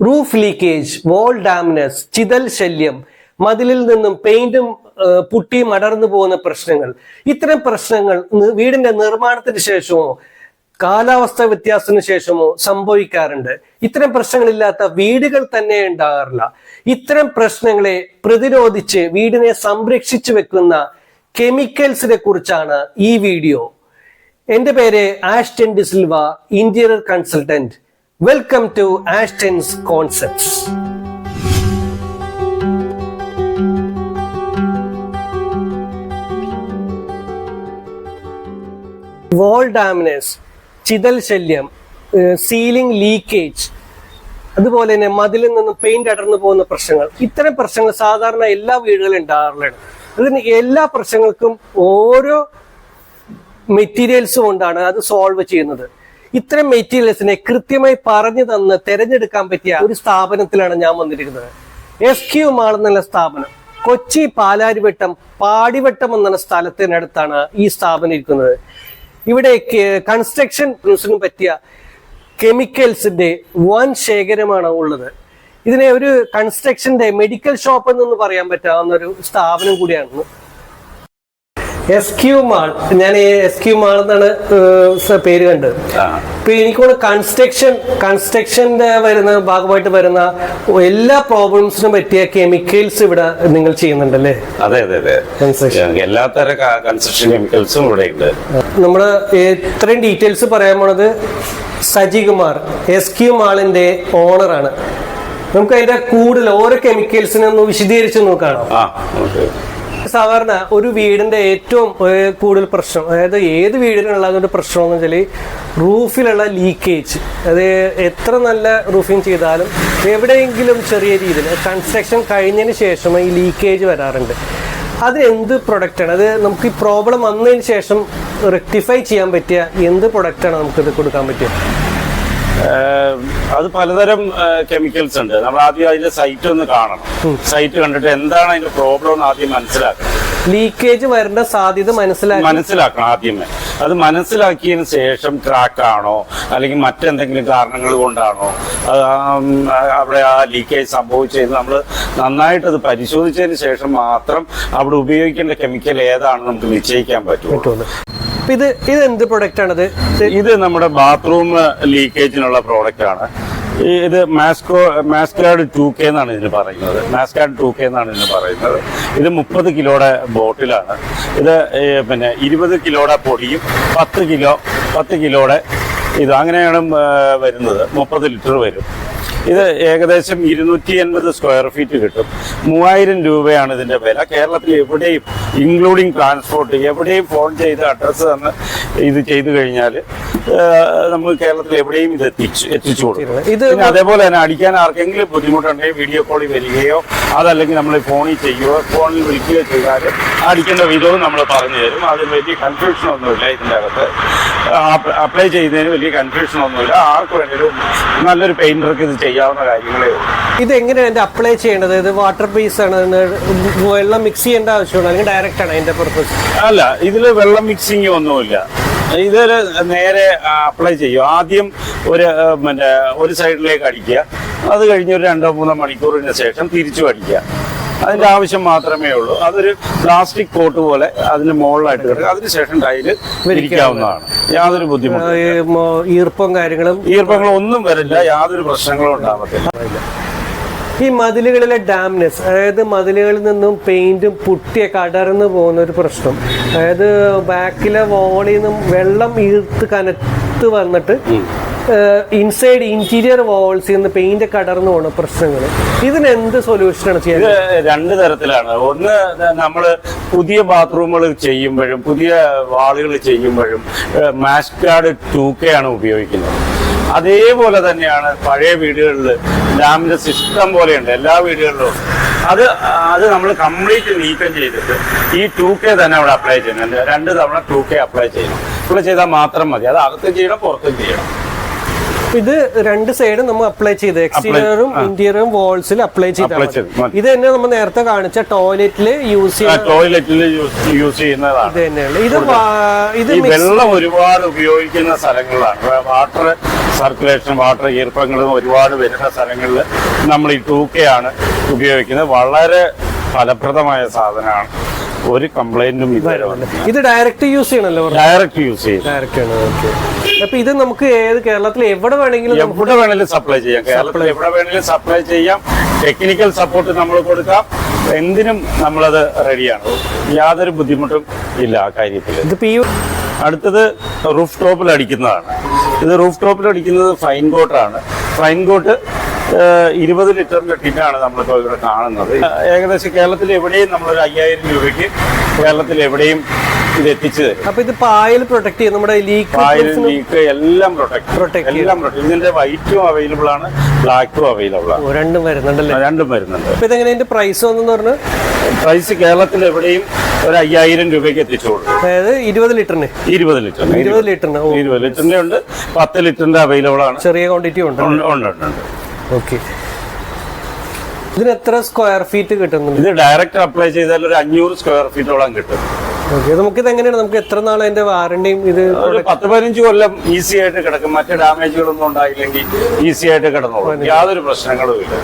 Roof leakage wall ഡാമിനസ് ചിതൽ ശല്യം മതിലിൽ നിന്നും പെയിന്റും പുട്ടി അടർന്നു പോകുന്ന പ്രശ്നങ്ങൾ. ഇത്തരം പ്രശ്നങ്ങൾ വീടിന്റെ നിർമ്മാണത്തിന് ശേഷമോ കാലാവസ്ഥ വ്യത്യാസത്തിന് ശേഷമോ സംഭവിക്കാറുണ്ട്. ഇത്തരം പ്രശ്നങ്ങളില്ലാത്ത വീടുകൾ തന്നെ ഉണ്ടാകാറില്ല. ഇത്തരം പ്രശ്നങ്ങളെ പ്രതിരോധിച്ച് വീടിനെ സംരക്ഷിച്ചു വെക്കുന്ന കെമിക്കൽസിനെ കുറിച്ചാണ് ഈ വീഡിയോ. എന്റെ പേര് Ashton D'Silva interior consultant welcome to Ashton's concepts wall dampness ചിതൽ ശല്യം സീലിംഗ് ലീക്കേജ് അതുപോലെ തന്നെ മതിലിൽ നിന്നും പെയിന്റ് അടർന്നു പോകുന്ന പ്രശ്നങ്ങൾ. ഇത്തരം പ്രശ്നങ്ങൾ സാധാരണ എല്ലാ വീടുകളിലും ഉണ്ടാകാറുള്ളതാണ്. അതിന് എല്ലാ പ്രശ്നങ്ങൾക്കും ഓരോ മെറ്റീരിയൽസ് കൊണ്ടാണ് അത് സോൾവ് ചെയ്യുന്നത്. ഇത്തരം മെറ്റീരിയൽസിനെ കൃത്യമായി പറഞ്ഞു തന്ന് തിരഞ്ഞെടുക്കാൻ പറ്റിയ ഒരു സ്ഥാപനത്തിലാണ് ഞാൻ വന്നിരിക്കുന്നത്. എസ് ക്യു മാൾ എന്നുള്ള സ്ഥാപനം. കൊച്ചി പാലാരിവട്ടം പാടിവട്ടം എന്ന സ്ഥലത്തിനടുത്താണ് ഈ സ്ഥാപനം ഇരിക്കുന്നത്. ഇവിടെ കൺസ്ട്രക്ഷൻ യൂസിനും പറ്റിയ കെമിക്കൽസിന്റെ വൻ ശേഖരമാണ് ഉള്ളത്. ഇതിനെ ഒരു കൺസ്ട്രക്ഷന്റെ മെഡിക്കൽ ഷോപ്പ് എന്നൊന്ന് പറയാൻ പറ്റാവുന്ന ഒരു സ്ഥാപനം കൂടിയാണ്. എസ് ക്യു മാൾ ഞാൻ എസ് ക്യു മാൾ എന്നാണ് പേര് കണ്ടത് ഇപ്പൊ എനിക്കോട് കൺസ്ട്രക്ഷൻ കൺസ്ട്രക്ഷന്റെ വരുന്ന ഭാഗമായിട്ട് വരുന്ന എല്ലാ പ്രോബ്ലംസിനും പറ്റിയ കെമിക്കൽസ് ഇവിടെ നിങ്ങൾ ചെയ്യുന്നുണ്ടല്ലേ? അതെ അതെ അതെ. എല്ലാ തരം കൺസ്ട്രക്ഷൻ കെമിക്കൽസും ഇവിടെ ഉണ്ട്. നമ്മൾ ഇത്രയും ഡീറ്റെയിൽസ് പറയാൻ പോണത് സജികുമാർ എസ് ക്യു മാളിന്റെ ഓണറാണ് നമുക്ക് അതിന്റെ കൂടുതൽ ഓരോ കെമിക്കൽസിനെ ഒന്ന് വിശദീകരിച്ച് നോക്കാണോ സാധാരണ ഒരു വീടിന്റെ ഏറ്റവും കൂടുതൽ പ്രശ്നം അതായത് ഏത് വീടിനുള്ള ഒരു പ്രശ്നം എന്ന് വെച്ചാൽ റൂഫിലുള്ള ലീക്കേജ് അത് എത്ര നല്ല റൂഫിങ് ചെയ്താലും എവിടെയെങ്കിലും ചെറിയ രീതിയിൽ കൺസ്ട്രക്ഷൻ കഴിഞ്ഞതിന് ശേഷം ഈ ലീക്കേജ് വരാറുണ്ട്. അത് എന്ത് പ്രൊഡക്റ്റാണ് അത് നമുക്ക് ഈ പ്രോബ്ലം വന്നതിന് ശേഷം റെക്ടിഫൈ ചെയ്യാൻ പറ്റിയ എന്ത് പ്രൊഡക്റ്റാണ് നമുക്കിത് കൊടുക്കാൻ പറ്റുക അത് പലതരം കെമിക്കൽസ് ഉണ്ട്. നമ്മൾ ആദ്യം അതിന്റെ സൈറ്റ് ഒന്ന് കാണണം. സൈറ്റ് കണ്ടിട്ട് എന്താണ് അതിന്റെ പ്രോബ്ലം എന്ന് ആദ്യം മനസ്സിലാക്കണം. ലീക്കേജ് വരേണ്ട സാധ്യത മനസ്സിലാക്കി. മനസ്സിലാക്കണം ആദ്യമേ. അത് മനസ്സിലാക്കിയതിന് ശേഷം ക്രാക്ക് ആണോ അല്ലെങ്കിൽ മറ്റെന്തെങ്കിലും കാരണങ്ങൾ കൊണ്ടാണോ അവിടെ ആ ലീക്കേജ് സംഭവിച്ചതെന്ന് നമ്മൾ നന്നായിട്ട് അത് പരിശോധിച്ചതിന് ശേഷം മാത്രം അവിടെ ഉപയോഗിക്കേണ്ട കെമിക്കൽ ഏതാണെന്ന് നമുക്ക് നിശ്ചയിക്കാൻ പറ്റും പറ്റുള്ളൂ. ഇത് ഇത് എന്ത് പ്രൊഡക്റ്റ് ആണ് ഇത് നമ്മുടെ ബാത്റൂം ലീക്കേജിനുള്ള പ്രോഡക്റ്റ് ആണ്. ഇത് മാസ്കോ മാസ്കാർഡ് ടു കെ എന്നാണ് ഇതിന് പറയുന്നത്. മാസ്കാർഡ് ടു കെ എന്നാണ് ഇതിന് പറയുന്നത്. ഇത് മുപ്പത് കിലോയുടെ ബോട്ടിലാണ്. ഇത് പിന്നെ ഇരുപത് കിലോയുടെ പൊടിയും പത്ത് കിലോ പത്ത് കിലോയുടെ ഇത് അങ്ങനെയാണ് വരുന്നത്. മുപ്പത് ലിറ്റർ വരും. ഇത് ഏകദേശം ഇരുന്നൂറ്റി എൺപത് സ്ക്വയർ ഫീറ്റ് കിട്ടും. മൂവായിരം രൂപയാണ് ഇതിന്റെ വില. കേരളത്തിൽ എവിടെയും ഇൻക്ലൂഡിങ് ട്രാൻസ്പോർട്ട് എവിടെയും ഫോൺ ചെയ്ത് അഡ്രസ്സ് തന്ന് ഇത് ചെയ്തു കഴിഞ്ഞാൽ നമുക്ക് കേരളത്തിൽ എവിടെയും ഇത് എത്തിച്ചു എത്തിച്ചു കൊടുക്കും. ഇത് പിന്നെ അതേപോലെ തന്നെ അടിക്കാൻ ആർക്കെങ്കിലും ബുദ്ധിമുട്ടുണ്ടെങ്കിൽ വീഡിയോ കോളിൽ വരികയോ അതല്ലെങ്കിൽ നമ്മൾ ഫോണിൽ ചെയ്യുകയോ ഫോണിൽ വിളിക്കുകയോ ചെയ്താൽ അടിക്കേണ്ട വിധവും നമ്മൾ പറഞ്ഞു തരും. അതിൽ വലിയ കൺഫ്യൂഷൻ ഒന്നുമില്ല ഇതിന്റെ അകത്ത്. അപ്ലൈ ചെയ്യുന്നതിന് വലിയ കൺഫ്യൂഷൻ ഒന്നുമില്ല. ആർക്ക് വേണേലും നല്ലൊരു പെയിന്റർക്ക് ഇത് ചെയ്യാവുന്ന കാര്യങ്ങളേ ഉള്ളൂ. ഇത് എങ്ങനെയാണ് അപ്ലൈ ചെയ്യേണ്ടത്? ഇത് വാട്ടർ ബേസ് ആണ്. വെള്ളം മിക്സ് ചെയ്യേണ്ട ആവശ്യമുണ്ടോ? അല്ലെങ്കിൽ ഡയറക്റ്റ് ആണ് അതിന്റെ പർപ്പസ് അല്ല ഇതിൽ വെള്ളം മിക്സിങ് ഒന്നുമില്ല. ഇതിൽ നേരെ അപ്ലൈ ചെയ്യും. ആദ്യം ഒരു മറ്റേ പിന്നെ ഒരു സൈഡിലേക്ക് അടിക്കുക. അത് കഴിഞ്ഞ് ഒരു രണ്ടോ മൂന്നോ മണിക്കൂറിന് ശേഷം തിരിച്ചു അടിക്കുക. അതിന്റെ ആവശ്യം മാത്രമേ ഉള്ളൂ. അതൊരു പ്ലാസ്റ്റിക് കോട്ട് പോലെ അതിന് മുകളിലായിട്ട് കിടക്കുക. അതിനുശേഷം ടൈൽ വിരിക്കാവുന്നതാണ്. യാതൊരു ബുദ്ധിമുട്ടും ഈർപ്പം കാര്യങ്ങളും ഈർപ്പങ്ങളൊന്നും വരില്ല. യാതൊരു പ്രശ്നങ്ങളും ഉണ്ടാവത്തില്ല. ഈ മതിലുകളിലെ ഡാംനെസ് അതായത് മതിലുകളിൽ നിന്നും പെയിന്റും പുട്ടിയൊക്കെ അടർന്നു പോകുന്ന ഒരു പ്രശ്നം. അതായത് ബാക്കിലെ വോളിൽ നിന്നും വെള്ളം ഈർത്ത് കനത്ത് വന്നിട്ട് ഇൻസൈഡ് ഇന്റീരിയർ വാൾസിൽ നിന്ന് പെയിന്റ് ഒക്കെ അടർന്നു പോകുന്ന പ്രശ്നങ്ങൾ ഇതിന് എന്ത് സൊല്യൂഷനാണ് ചെയ്യുന്നത് രണ്ട് തരത്തിലാണ്. ഒന്ന് നമ്മൾ പുതിയ ബാത്റൂമുകൾ ചെയ്യുമ്പോഴും പുതിയ വാളുകൾ ചെയ്യുമ്പോഴും മാസ്കാർഡ് ടൂ കെ ആണ് ഉപയോഗിക്കുന്നത്. അതേപോലെ തന്നെയാണ് പഴയ വീടുകളിൽ ഡാമിന്റെ സിസ്റ്റം പോലെയുണ്ട് എല്ലാ വീടുകളിലും. അത് അത് നമ്മൾ കംപ്ലീറ്റ് നീക്കം ചെയ്തിട്ട് ഈ ടു കെ തന്നെ അവിടെ അപ്ലൈ ചെയ്യണം രണ്ട് തവണ ടു കെ അപ്ലൈ ചെയ്യണം അപ്ലൈ ചെയ്താൽ മാത്രം മതി. അത് അകത്തും ചെയ്യണം പുറത്തും ചെയ്യണം. ഇത് രണ്ട് സൈഡും നമ്മൾ അപ്ലൈ ചെയ്ത്. എക്സ്റ്റീരിയറും ഇന്റീരിയറും വാൾസിൽ അപ്ലൈ ചെയ്ത് ഇത് തന്നെ നമ്മൾ നേരത്തെ കാണിച്ച ടോയ്ലറ്റിൽ യൂസ് ചെയ്യുന്ന ടോയ്ലറ്റിൽ യൂസ് ചെയ്യുന്നതാണ്. ഇത് തന്നെയാണ് ഇത് ഇത് വെള്ളം ഒരുപാട് ഉപയോഗിക്കുന്ന സ്ഥലങ്ങളാണ്. വാട്ടർ സർക്കുലേഷൻ വാട്ടർ ഈർപ്പങ്ങളും ഒരുപാട് വരുന്ന സ്ഥലങ്ങളിൽ നമ്മൾ ഈ ടൂക്കയാണ് ഉപയോഗിക്കുന്നത്. വളരെ ഫലപ്രദമായ സാധനമാണ്. ഒരു കംപ്ലൈന്റും ഇത് ഡയറക്റ്റ് യൂസ് ചെയ്യണല്ലോ ഡയറക്റ്റ് യൂസ് ചെയ്യും. ഡയറക്റ്റ് ആണ് ഓക്കെ അപ്പൊ ഇത് നമുക്ക് ഏത് കേരളത്തിൽ എവിടെ വേണമെങ്കിലും എവിടെ വേണമെങ്കിലും സപ്ലൈ ചെയ്യാം. കേരളത്തിൽ എവിടെ വേണമെങ്കിലും സപ്ലൈ ചെയ്യാം. ടെക്നിക്കൽ സപ്പോർട്ട് നമ്മൾ കൊടുക്കാം. എന്തിനും നമ്മളത് റെഡിയാണ് യാതൊരു ബുദ്ധിമുട്ടും ഇല്ല ആ കാര്യത്തിൽ. അടുത്തത് റൂഫ് ടോപ്പിൽ അടിക്കുന്നതാണ്. ഇത് റൂഫ് ടോപ്പിൽ അടിക്കുന്നത് ഫൈൻ കോട്ടാണ് ഫൈൻ കോട്ട് ഇരുപത് ലിറ്ററിന്റെ ടിന്നാണ് നമ്മളിപ്പോൾ ഇവിടെ കാണുന്നത്. ഏകദേശം കേരളത്തിൽ എവിടെയും നമ്മളൊരു അയ്യായിരം രൂപയ്ക്ക് കേരളത്തിൽ എവിടെയും ഇത് എത്തിച്ചു തരും അപ്പൊ ഇത് പായൽ പ്രൊട്ടക്ട് ചെയ്യും. നമ്മുടെ ലീക്ക് പായൽ ലീക്ക് എല്ലാം പ്രൊട്ടക്ട് പ്രൊട്ടക്ട് എല്ലാം പ്രൊട്ടക്ട് ഇതിന്റെ വൈറ്റും അവൈലബിൾ ആണ് ബ്ലാക്കും അവൈലബിൾ ആണ്. രണ്ടും വരുന്നുണ്ടല്ലേ? രണ്ടും വരുന്നുണ്ട്. അപ്പൊ ഇതെങ്ങനെ ഇതിന്റെ പ്രൈസ് വന്നെന്ന് പറഞ്ഞു? പ്രൈസ് കേരളത്തിൽ എവിടെയും ഒരു അയ്യായിരം രൂപയ്ക്ക് എത്തിച്ചു കൊടുക്കും. അതായത് ഇരുപത് ലിറ്ററിന്. ഇരുപത് ലിറ്റർ ഇരുപത് ലിറ്ററിന്. ഇരുപത് ലിറ്ററിന്റെ ഉണ്ട്. പത്ത് ലിറ്ററിന്റെ അവൈലബിൾ ആണ്. ചെറിയ ക്വാണ്ടിറ്റി ഉണ്ട്. ഉണ്ട്, ഉണ്ട് ഓക്കെ ഇതിന് എത്ര സ്ക്വയർ ഫീറ്റ് കിട്ടുന്നുണ്ട്? ഇത് ഡയറക്റ്റ് അപ്ലൈ ചെയ്താൽ ഒരു അഞ്ഞൂറ് സ്ക്വയർ ഫീറ്റോളം കിട്ടും. നമുക്ക് ഇത് എങ്ങനെയാണ്? നമുക്ക് എത്ര നാൾ അതിന്റെ വാറണ്ടിയും ഇത് പത്ത് പതിനഞ്ച് കൊല്ലം ഈസി ആയിട്ട് കിടക്കും. മറ്റ് ഡാമേജുകളൊന്നും ഉണ്ടായില്ലെങ്കിൽ ഈസി ആയിട്ട് കിടന്നോളും. യാതൊരു പ്രശ്നങ്ങളും ഇല്ല.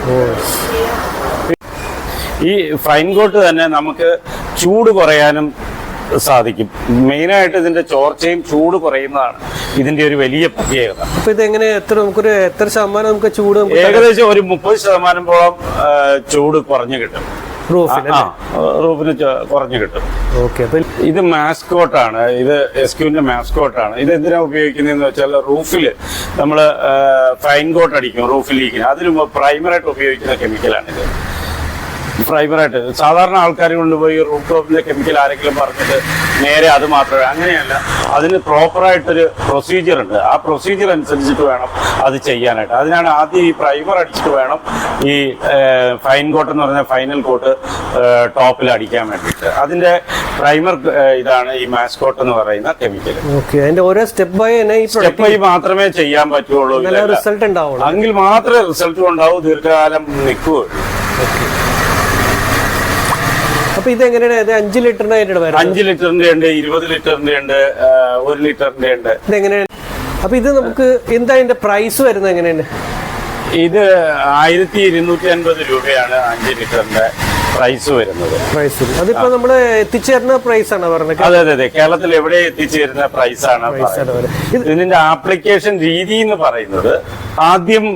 ഈ ഫൈൻ കോട്ട് തന്നെ നമുക്ക് ചൂട് കുറയാനും സാധിക്കും. മെയിനായിട്ട് ഇതിന്റെ ചോർച്ചയും ചൂട് കുറയുന്നതാണ്. ഇതിന്റെ ഒരു വലിയ പ്രത്യേകത. അപ്പൊ ഇതെങ്ങനെ എത്ര നമുക്കൊരു എത്ര ശതമാനം നമുക്ക് ചൂട് ഏകദേശം ഒരു മുപ്പത് ശതമാനം പോളം ചൂട് കുറഞ്ഞു കിട്ടും. റൂഫിന് കുറഞ്ഞു കിട്ടും. ഓക്കെ ഇത് മാസ്കോട്ടാണ്. ഇത് എസ് ക്യൂവിന്റെ മാസ്കോട്ടാണ്. ഇത് എന്തിനാ ഉപയോഗിക്കുന്നതെന്ന് വെച്ചാൽ റൂഫിൽ നമ്മൾ ഫൈൻ കോട്ട് അടിക്കും റൂഫിൽ അതിന് പ്രൈമറായിട്ട് ഉപയോഗിക്കുന്ന കെമിക്കലാണ് ഇത് പ്രൈമറായിട്ട് സാധാരണ ആൾക്കാർ കൊണ്ടുപോയി റൂഫ് ടോപ്പിന്റെ കെമിക്കൽ ആരെങ്കിലും പറഞ്ഞിട്ട് നേരെ അത് മാത്രമേ അങ്ങനെയല്ല. അതിന് പ്രോപ്പറായിട്ടൊരു പ്രൊസീജിയർ ഉണ്ട്. ആ പ്രൊസീജിയർ അനുസരിച്ചിട്ട് വേണം അത് ചെയ്യാനായിട്ട്. അതിനാണ് ആദ്യം ഈ പ്രൈമർ അടിച്ചിട്ട് വേണം ഈ ഫൈൻ കോട്ട് എന്ന് പറഞ്ഞ ഫൈനൽ കോട്ട് ടോപ്പിൽ അടിക്കാൻ വേണ്ടിയിട്ട്. അതിന്റെ പ്രൈമർ ഇതാണ് ഈ മാസ്കോട്ട് എന്ന് പറയുന്ന കെമിക്കൽ അതിന്റെ ഓരോ സ്റ്റെപ്പ് ബൈ സ്റ്റെപ്പ് ബൈ മാത്രമേ ചെയ്യാൻ പറ്റുള്ളൂ. റിസൾട്ട് ഉണ്ടാവുള്ളൂ. എങ്കിൽ മാത്രമേ റിസൾട്ട് ഉണ്ടാവൂ. ദീർഘകാലം നിൽക്കുകയുള്ളൂ. അപ്പൊ ഇത് എങ്ങനെയാണ് അഞ്ചു ലിറ്ററിന്റെ അഞ്ച് ലിറ്ററിന്റെ ഉണ്ട് ഇരുപത് ലിറ്ററിന്റെ ഉണ്ട് ഒരു ലിറ്ററിന്റെ ഉണ്ട്. ഇത് എങ്ങനെയാണ് അപ്പൊ ഇത് നമുക്ക് എന്താ ഇതിന്റെ പ്രൈസ് വരുന്നത് എങ്ങനെയാണ്? ഇത് ആയിരത്തി ഇരുന്നൂറ്റി അൻപത് രൂപയാണ് അഞ്ച് ലിറ്ററിന്റെ പ്രൈസ് വരുന്നത്. പ്രൈസ് അതിപ്പോ നമ്മൾ എത്തിച്ചേരുന്ന പ്രൈസ് ആണ് പറഞ്ഞത്? അതെ അതെ അതെ. കേരളത്തിൽ എവിടെ എത്തിച്ചേരുന്ന പ്രൈസ് ആണ് ഇതിന്റെ ആപ്ലിക്കേഷൻ രീതി എന്ന് പറയുന്നത് ആദ്യം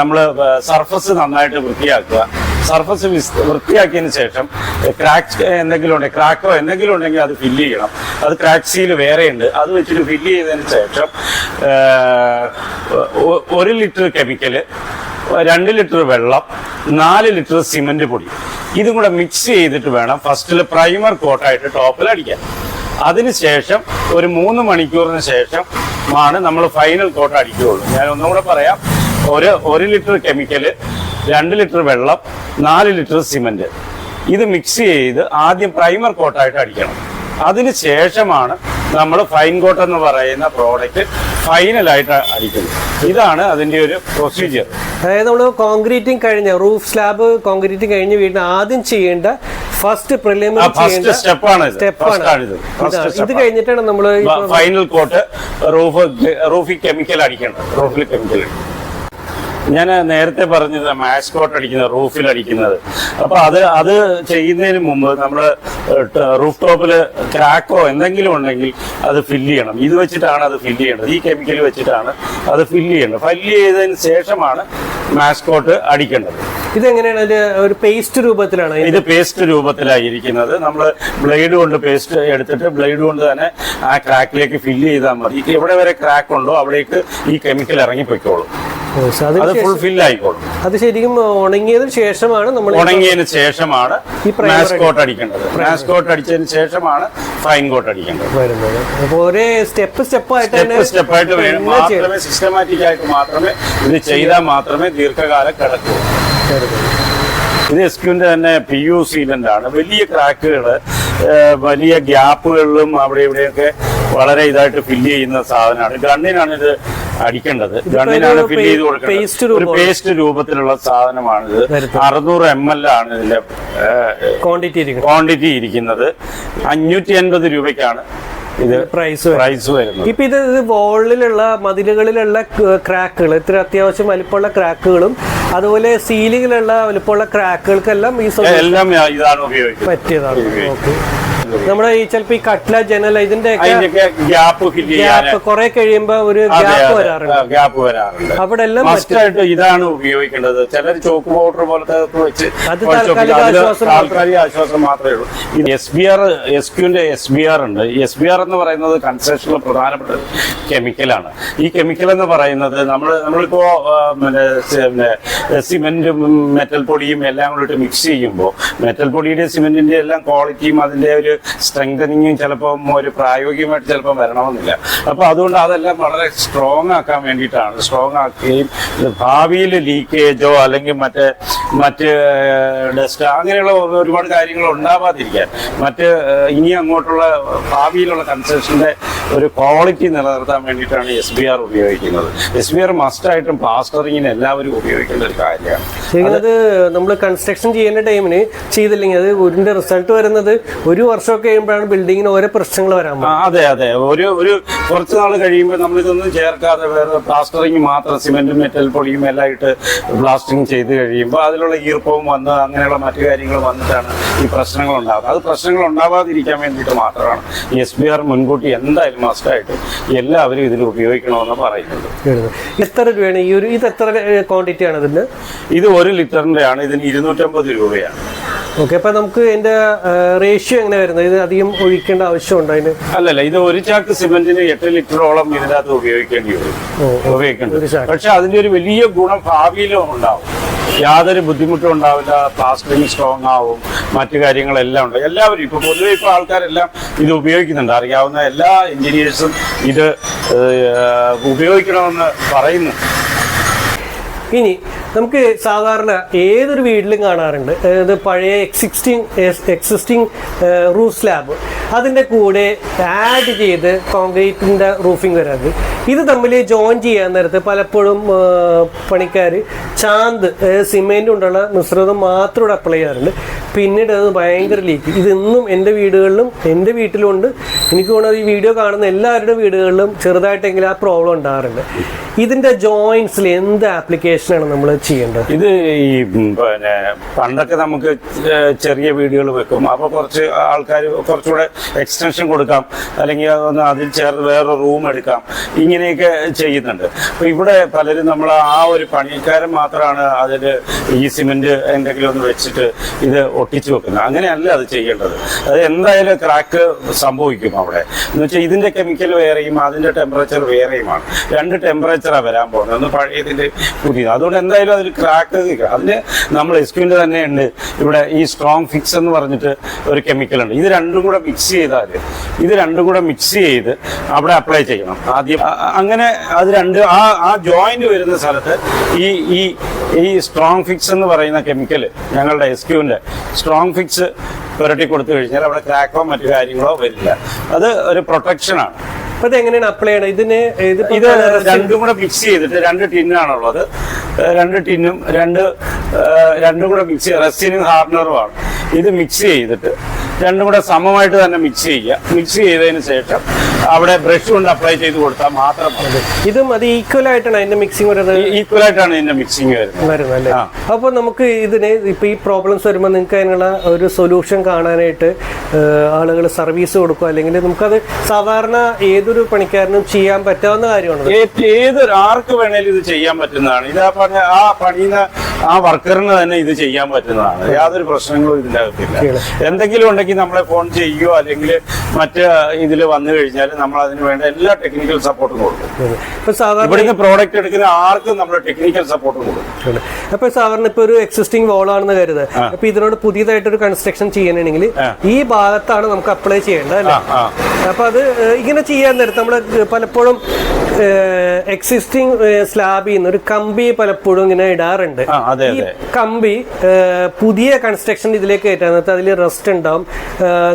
നമ്മൾ സർഫസ് നന്നായിട്ട് വൃത്തിയാക്കുക. സർഫസ് വൃത്തിയാക്കിയതിന് ശേഷം ക്രാക്ക് എന്തെങ്കിലും ഉണ്ടെങ്കിൽ ക്രാക്കോ എന്തെങ്കിലും ഉണ്ടെങ്കിൽ അത് ഫില്ല് ചെയ്യണം. അത് ക്രാക്ക് സീൽ വേറെ ഉണ്ട്. അത് വെച്ചിട്ട് ഫില്ല് ചെയ്തതിന് ശേഷം ഒരു ലിറ്റർ കെമിക്കൽ രണ്ട് ലിറ്റർ വെള്ളം നാല് ലിറ്റർ സിമെന്റ് പൊടി. ഇതും കൂടെ മിക്സ് ചെയ്തിട്ട് വേണം ഫസ്റ്റിൽ പ്രൈമർ കോട്ടായിട്ട് ടോപ്പിൽ അടിക്കാൻ. അതിനുശേഷം ഒരു മൂന്ന് മണിക്കൂറിന് ശേഷം ആണ് നമ്മൾ ഫൈനൽ കോട്ട് അടിക്കുകയുള്ളൂ. ഞാൻ ഒന്നുകൂടെ പറയാം. ഒരു ഒരു ലിറ്റർ കെമിക്കൽ രണ്ട് ലിറ്റർ വെള്ളം നാല് ലിറ്റർ സിമെന്റ് ഇത് മിക്സ് ചെയ്ത് ആദ്യം പ്രൈമർ കോട്ടായിട്ട് അടിക്കണം. അതിന് ശേഷമാണ് നമ്മൾ ഫൈൻ കോട്ട് എന്ന് പറയുന്ന പ്രോഡക്റ്റ് ഫൈനലായിട്ട് അടിക്കുന്നത്. ഇതാണ് അതിന്റെ ഒരു പ്രൊസീജിയർ അതായത് നമ്മൾ കോൺക്രീറ്റിംഗ് കഴിഞ്ഞ റൂഫ് സ്ലാബ് കോൺക്രീറ്റിംഗ് കഴിഞ്ഞ് വീട്ടിൽ ആദ്യം ചെയ്യേണ്ട ഫസ്റ്റ് പ്രിലിമിനറി ഫസ്റ്റ് സ്റ്റെപ്പ് സ്റ്റെപ്പാണ് ഇത്. സ്റ്റെപ്പാണ് ആണ്. ഇത് കഴിഞ്ഞിട്ടാണ് നമ്മൾ ഫൈനൽ കോട്ട് റൂഫ് റൂഫിൽ കെമിക്കൽ അടിക്കണം റൂഫിൽ കെമിക്കൽ ഞാൻ നേരത്തെ പറഞ്ഞത് മാഷ് കോട്ട് അടിക്കുന്നത് റൂഫിൽ അടിക്കുന്നത്. അപ്പൊ അത് അത് ചെയ്യുന്നതിന് മുമ്പ് നമ്മൾ റൂഫ് ടോപ്പിൽ ക്രാക്കോ എന്തെങ്കിലും ഉണ്ടെങ്കിൽ അത് ഫില്ല് ചെയ്യണം. ഇത് വെച്ചിട്ടാണ് അത് ഫില്ല് ചെയ്യേണ്ടത്. ഈ കെമിക്കൽ വെച്ചിട്ടാണ് അത് ഫില്ല് ചെയ്യേണ്ടത്. ഫില്ല് ചെയ്തതിന് ശേഷമാണ് മാഷ് കോട്ട് അടിക്കേണ്ടത്. ഇതെങ്ങനെയാണ്? അതിന്റെ ഒരു പേസ്റ്റ് രൂപത്തിലാണ് ഇത്? പേസ്റ്റ് രൂപത്തിലായിരിക്കുന്നത്. നമ്മൾ ബ്ലേഡ് കൊണ്ട് പേസ്റ്റ് എടുത്തിട്ട് ബ്ലേഡ് കൊണ്ട് തന്നെ ആ ക്രാക്കിലേക്ക് ഫില്ല് ചെയ്താൽ മതി. എവിടെ വരെ ക്രാക്ക് ഉണ്ടോ അവിടേക്ക് ഈ കെമിക്കൽ ഇറങ്ങിപ്പോയിക്കോളും. അത് ഫുൾഫിൽ ആയിക്കോളും അത് ശരിക്കും ഉണങ്ങിയതിന് ശേഷമാണ് നമ്മൾ ഉണങ്ങിയതിന് ശേഷമാണ് mass coat primer mass coat അടിക്കേണ്ടത്. Mass coat അടിച്ചതിന് ശേഷമാണ് ഫൈൻ കോട്ട് അടിക്കേണ്ടത്. വരുന്നത്. അപ്പൊ ഒരേ സ്റ്റെപ്പ് സ്റ്റെപ്പ് ആയിട്ട് സ്റ്റെപ്പ് വേണം. ചെയ്യണം. മാത്രമേ സിസ്റ്റമാറ്റിക് ആയിട്ട് മാത്രമേ ഇത് ചെയ്താൽ മാത്രമേ ദീർഘകാലം കിടക്കൂ. ഇത് എസ്ക്യൂന്റെ തന്നെ പി യു സീലന്റ് ആണ്. വലിയ ക്രാക്കുകൾ വലിയ ഗ്യാപ്പുകളിലും അവിടെ ഇവിടെയൊക്കെ വളരെ ഇതായിട്ട് ഫില്ല് ചെയ്യുന്ന സാധനമാണ്. ഗണ്ണിനാണ് ഇത് അടിക്കേണ്ടത്. ഗണ്ണിനാണ് ഫില്ല് ചെയ്ത് കൊടുക്കേണ്ടത്. ഒരു പേസ്റ്റ് രൂപത്തിലുള്ള സാധനമാണിത്. അറുന്നൂറ് എം എൽ ആണ് ഇതിന്റെ ക്വാണ്ടിറ്റി ക്വാണ്ടിറ്റി ഇരിക്കുന്നത്. അഞ്ഞൂറ്റി അൻപത് രൂപയ്ക്കാണ് ഇത് പ്രൈസ് പ്രൈസ് വരുന്നത് ഇപ്പൊ ഇത് വോളിലുള്ള മതിലുകളിലുള്ള ക്രാക്കുകൾ ഇത്ര അത്യാവശ്യം വലിപ്പമുള്ള ക്രാക്കുകളും അതുപോലെ സീലിംഗിലുള്ള വലിപ്പമുള്ള ക്രാക്കുകൾക്കെല്ലാം ഈ എല്ലാം ഇതാണ് ഉപയോഗിക്കുന്നത്. പറ്റിയതാണ്. ഓക്കെ നമ്മുടെ ഈ ചിലപ്പോ ഈ കട്ട്ല ജനൽ ഇതിന്റെ ഗ്യാപ്പ് ഗ്യാപ്പ് കുറെ കഴിയുമ്പോ ഒരു ഗ്യാപ്പ് വരാറുണ്ട്. ഗ്യാപ്പ് വരാറുണ്ട്. അവിടെ എല്ലാം ഇതാണ് ഉപയോഗിക്കേണ്ടത്. ചില ചോക്ക് പൗഡർ പോലത്തെ വെച്ച് അത് താൽക്കാലിക ആശ്വാസം മാത്രമേ ഉള്ളൂ എസ് ബി ആർ എസ് ക്യൂന്റെ എസ് ബി ആർ ഉണ്ട്. എസ് ബി ആർ എന്ന് പറയുന്നത് കൺസ്ട്രക്ഷനിലെ പ്രധാനപ്പെട്ട കെമിക്കലാണ് ഈ കെമിക്കൽ എന്ന് പറയുന്നത് നമ്മൾ നമ്മളിപ്പോ പിന്നെ സിമെന്റും മെറ്റൽ പൊടിയും എല്ലാം കൂടി മിക്സ് ചെയ്യുമ്പോൾ മെറ്റൽ പൊടിയുടെ സിമെന്റിന്റെ എല്ലാം ക്വാളിറ്റിയും അതിന്റെ ഒരു സ്ട്രെങ്തനിങ്ങും ചിലപ്പം ഒരു പ്രായോഗികമായിട്ട് ചിലപ്പം വരണമെന്നില്ല. അപ്പൊ അതുകൊണ്ട് അതെല്ലാം വളരെ സ്ട്രോങ് ആക്കാൻ വേണ്ടിയിട്ടാണ്. സ്ട്രോങ് ആക്കുകയും ഭാവിയിൽ ലീക്കേജോ അല്ലെങ്കിൽ മറ്റേ മറ്റ് ഡസ്റ്റ് അങ്ങനെയുള്ള ഒരുപാട് കാര്യങ്ങൾ ഉണ്ടാവാതിരിക്കാൻ മറ്റ് ഇനി അങ്ങോട്ടുള്ള ഭാവിയിലുള്ള കൺസ്ട്രക്ഷന്റെ ഒരു ക്വാളിറ്റി നിലനിർത്താൻ വേണ്ടിയിട്ടാണ് എസ് ബി ആർ ഉപയോഗിക്കുന്നത്. എസ് ബി ആർ മസ്റ്റായിട്ടും പ്ലാസ്റ്ററിങ്ങിന് എല്ലാവരും ഉപയോഗിക്കുന്ന ഒരു കാര്യമാണ്. നമ്മൾ കൺസ്ട്രക്ഷൻ ചെയ്യുന്ന ടൈമിന് ചെയ്തില്ലെങ്കിൽ അത് ഇതിന്റെ റിസൾട്ട് വരുന്നത് ഒരു വർഷമൊക്കെ കഴിയുമ്പോഴാണ് ബിൽഡിങ്ങിന് ഓരോ പ്രശ്നങ്ങൾ വരാൻ അതെ അതെ. ഒരു ഒരു കുറച്ച് നാൾ കഴിയുമ്പോൾ നമ്മൾ ഇതൊന്നും ചേർക്കാതെ വേറെ പ്ലാസ്റ്ററിങ് മാത്രം സിമെന്റും മെറ്റൽ പൊടിയും എല്ലാം ഇട്ട് പ്ലാസ്റ്ററിങ് ചെയ്ത് കഴിയുമ്പോൾ അതിലുള്ള ഈർപ്പവും വന്ന് അങ്ങനെയുള്ള മറ്റു കാര്യങ്ങൾ വന്നിട്ടാണ് ഈ പ്രശ്നങ്ങൾ ഉണ്ടാകുന്നത് അത് പ്രശ്നങ്ങൾ ഉണ്ടാവാതിരിക്കാൻ വേണ്ടിയിട്ട് മാത്രമാണ് എസ് ബി ആർ മുൻകൂട്ടി എന്തായാലും മസ്റ്റായിട്ട് എല്ലാവരും ഇതിൽ ഉപയോഗിക്കണമെന്ന് പറയുന്നത്. എത്ര രൂപയാണ്? ഈ ഒരു ഇത് എത്ര ക്വാണ്ടിറ്റി ആണ് ഇതിന്? ഇത് ഒരു ലിറ്ററിന്റെ ആണ് ഇതിന് ഇരുന്നൂറ്റമ്പത് രൂപയാണ്. ഓക്കെ അപ്പൊ നമുക്ക് ഇതിന്റെ റേഷ്യോ എങ്ങനെ വരുന്നത്? ഇത് അധികം ഒഴിക്കേണ്ട ആവശ്യമുണ്ടോ അതിന്? അല്ലല്ല ഇത് ഒരു ചാക്ക് സിമെന്റിന് എട്ട് ലിറ്ററോളം ഇതിനകത്ത് ഉപയോഗിക്കേണ്ടി വരും. ഓ, ഓ. ഉപയോഗിക്കേണ്ടി വരും. ചാക്ക്. പക്ഷെ അതിന്റെ ഒരു വലിയ ഗുണം ഭാവിയിലും ഉണ്ടാവും. യാതൊരു ബുദ്ധിമുട്ടും ഉണ്ടാവില്ല പ്ലാസ്റ്റിക് സ്ട്രോങ് ആവും മറ്റു കാര്യങ്ങളെല്ലാം ഉണ്ട്. എല്ലാവരും ഇപ്പൊ പൊതുവെ ഇപ്പൊ ആൾക്കാരെല്ലാം ഇത് ഉപയോഗിക്കുന്നുണ്ട്. അറിയാവുന്ന എല്ലാ എഞ്ചിനീയേഴ്സും ഇത് ഉപയോഗിക്കണമെന്ന് പറയുന്നു. ഇനി നമുക്ക് സാധാരണ ഏതൊരു വീട്ടിലും കാണാറുണ്ട്. അതായത് പഴയ എക്സിസ്റ്റിംഗ് എക്സിസ്റ്റിംഗ് റൂഫ് സ്ലാബ് അതിന്റെ കൂടെ ആഡ് ചെയ്ത് കോൺക്രീറ്റിന്റെ റൂഫിംഗ് വരാറ് ഇത് തമ്മിൽ ജോയിൻ ചെയ്യാൻ നേരത്ത് പലപ്പോഴും പണിക്കാർ ചാന്ത് സിമെന്റ് കൊണ്ടുള്ള മിശ്രിതം മാത്രം അപ്ലൈ ചെയ്യാറുണ്ട്. പിന്നീട് അത് ഭയങ്കര ലീക്ക് ഇതെന്നും എന്റെ വീടുകളിലും എന്റെ വീട്ടിലും ഉണ്ട് എനിക്ക് തോന്നുന്നത് ഈ വീഡിയോ കാണുന്ന എല്ലാവരുടെ വീടുകളിലും ചെറുതായിട്ടെങ്കിലും ആ പ്രോബ്ലം ഉണ്ടാകാറുണ്ട്. ഇതിന്റെ ജോയിൻസിൽ എന്ത് ആപ്ലിക്കേഷനാണ് നമ്മൾ ചെയ്യേണ്ടത്? ഇത് ഈ പിന്നെ പണ്ടൊക്കെ നമുക്ക് ചെറിയ വീടുകൾ വെക്കും. അപ്പൊ കുറച്ച് ആൾക്കാർ കുറച്ചുകൂടെ എക്സ്റ്റൻഷൻ കൊടുക്കാം. അല്ലെങ്കിൽ ഒന്ന് അതിൽ ചേർന്ന് വേറെ റൂം എടുക്കാം. ഇങ്ങനെയൊക്കെ ചെയ്യുന്നുണ്ട്. അപ്പൊ ഇവിടെ പലരും നമ്മൾ ആ ഒരു പണിക്കാരൻ മാത്രമാണ് അതിൽ ഈ സിമെന്റ് എന്തെങ്കിലും ഒന്ന് വെച്ചിട്ട് ഇത് ഒട്ടിച്ചു വെക്കുന്നത്. അങ്ങനെയല്ല അത് ചെയ്യേണ്ടത്. അത് എന്തായാലും ക്രാക്ക് സംഭവിക്കും അവിടെ. എന്ന് വെച്ചാൽ ഇതിന്റെ കെമിക്കൽ വേറെയും അതിന്റെ ടെമ്പറേച്ചർ വേറെയുമാണ്. രണ്ട് ടെമ്പറേച്ചറാണ് വരാൻ പോകുന്നത്. ഒന്ന് പഴയതിന്റെ പുതിയത്. അതുകൊണ്ട് എന്തായാലും അതിൽ ക്രാക്ക് അതിന് നമ്മൾ എസ്ക്യൂവിന്റെ തന്നെ ഉണ്ട്. ഇവിടെ ഈ സ്ട്രോങ് ഫിക്സ് എന്ന് പറഞ്ഞിട്ട് ഒരു കെമിക്കൽ ഉണ്ട്. ഇത് രണ്ടും കൂടെ മിക്സ് ചെയ്താൽ ഇത് രണ്ടും കൂടെ മിക്സ് ചെയ്ത് അവിടെ അപ്ലൈ ചെയ്യണം. ആദ്യം അങ്ങനെ അത് രണ്ട് ആ ആ ജോയിന്റ് വരുന്ന സ്ഥലത്ത് ഈ ഈ ഈ സ്ട്രോങ് ഫിക്സ് എന്ന് പറയുന്ന കെമിക്കൽ ഞങ്ങളുടെ എസ്ക്യൂവിന്റെ സ്ട്രോങ് ഫിക്സ് പുരട്ടി കൊടുത്തു കഴിഞ്ഞാൽ അവിടെ ക്രാക്കോ മറ്റു കാര്യങ്ങളോ വരില്ല. അത് ഒരു പ്രൊട്ടക്ഷനാണ് അപ്പൊ ഇത് എങ്ങനെയാണ് അപ്ലൈ ചെയ്യണം ഇതിന് ഇത് രണ്ടും കൂടെ മിക്സ് ചെയ്തിട്ട് രണ്ട് ടിന്നാണുള്ളത് രണ്ട് ടിന്നും രണ്ട് രണ്ടും കൂടെ മിക്സ് റെസിനും ഹാർഡനറുമാണ് ഇത് മിക്സ് ചെയ്തിട്ട് രണ്ടും കൂടെ സമമായിട്ട് തന്നെ മിക്സ് ചെയ്യുക. മിക്സ് ചെയ്തതിന് ശേഷം അവിടെ ബ്രഷ് കൊണ്ട് അപ്ലൈ ചെയ്ത് കൊടുത്താൽ മാത്രം മതി. ഇതും അത് ഈക്വൽ ആയിട്ടാണ് അതിന്റെ മിക്സിംഗ് വരുന്നത്? ഈക്വൽ ആയിട്ടാണ് ഇതിന്റെ മിക്സിംഗ് വരുന്നത്. അപ്പോൾ നമുക്ക് ഇതിന് ഇപ്പൊ ഈ പ്രോബ്ലംസ് വരുമ്പോൾ നിങ്ങൾക്ക് അതിനുള്ള ഒരു സൊല്യൂഷൻ കാണാനായിട്ട് ആളുകൾ സർവീസ് കൊടുക്കുക. അല്ലെങ്കിൽ നമുക്കത് സാധാരണ ഏതൊരു പണിക്കാരനും ചെയ്യാൻ പറ്റാവുന്ന കാര്യമാണ് ഏത് ആർക്ക് വേണേലും ഇത് ചെയ്യാൻ പറ്റുന്നതാണ്. ഇതാ പറഞ്ഞ ആ പണിയുന്ന ആ വർക്കറിന് തന്നെ ഇത് ചെയ്യാൻ പറ്റുന്നതാണ്. യാതൊരു പ്രശ്നങ്ങളും ഇതിനകത്തില്ല. അകത്തില്ല എന്തെങ്കിലും ഉണ്ടെങ്കിൽ നമ്മളെ ഫോൺ ചെയ്യുകയോ അല്ലെങ്കിൽ മറ്റ് ഇതിൽ വന്നു കഴിഞ്ഞാൽ നമ്മൾ അതിന് വേണ്ട എല്ലാ ടെക്നിക്കൽ സപ്പോർട്ടും കൊടുക്കും. ഇവിടുന്ന് പ്രോഡക്റ്റ് എടുക്കുന്ന ആർക്കും നമ്മൾ ടെക്നിക്കൽ സപ്പോർട്ടും കൊടുക്കും. അപ്പൊ സാധാരണ ഇപ്പൊ ഒരു എക്സിസ്റ്റിംഗ് വോൾ ആണെന്ന് കരുത് അപ്പൊ ഇതിനോട് പുതിയതായിട്ട് ഒരു കൺസ്ട്രക്ഷൻ ചെയ്യണമെങ്കിൽ ഈ ഭാഗത്താണ് നമുക്ക് അപ്ലൈ ചെയ്യേണ്ടത് അല്ലേ? അപ്പൊ അത് ഇങ്ങനെ ചെയ്യാൻ നേരത്ത് നമ്മൾ പലപ്പോഴും എക്സിസ്റ്റിംഗ് സ്ലാബിൽ നിന്ന് ഒരു കമ്പി പലപ്പോഴും ഇങ്ങനെ ഇടാറുണ്ട്. ഈ അതെ. കമ്പി പുതിയ കൺസ്ട്രക്ഷൻ ഇതിലേക്ക് കയറ്റാൻ നേരത്ത് അതിൽ റെസ്റ്റ് ഉണ്ടാവും.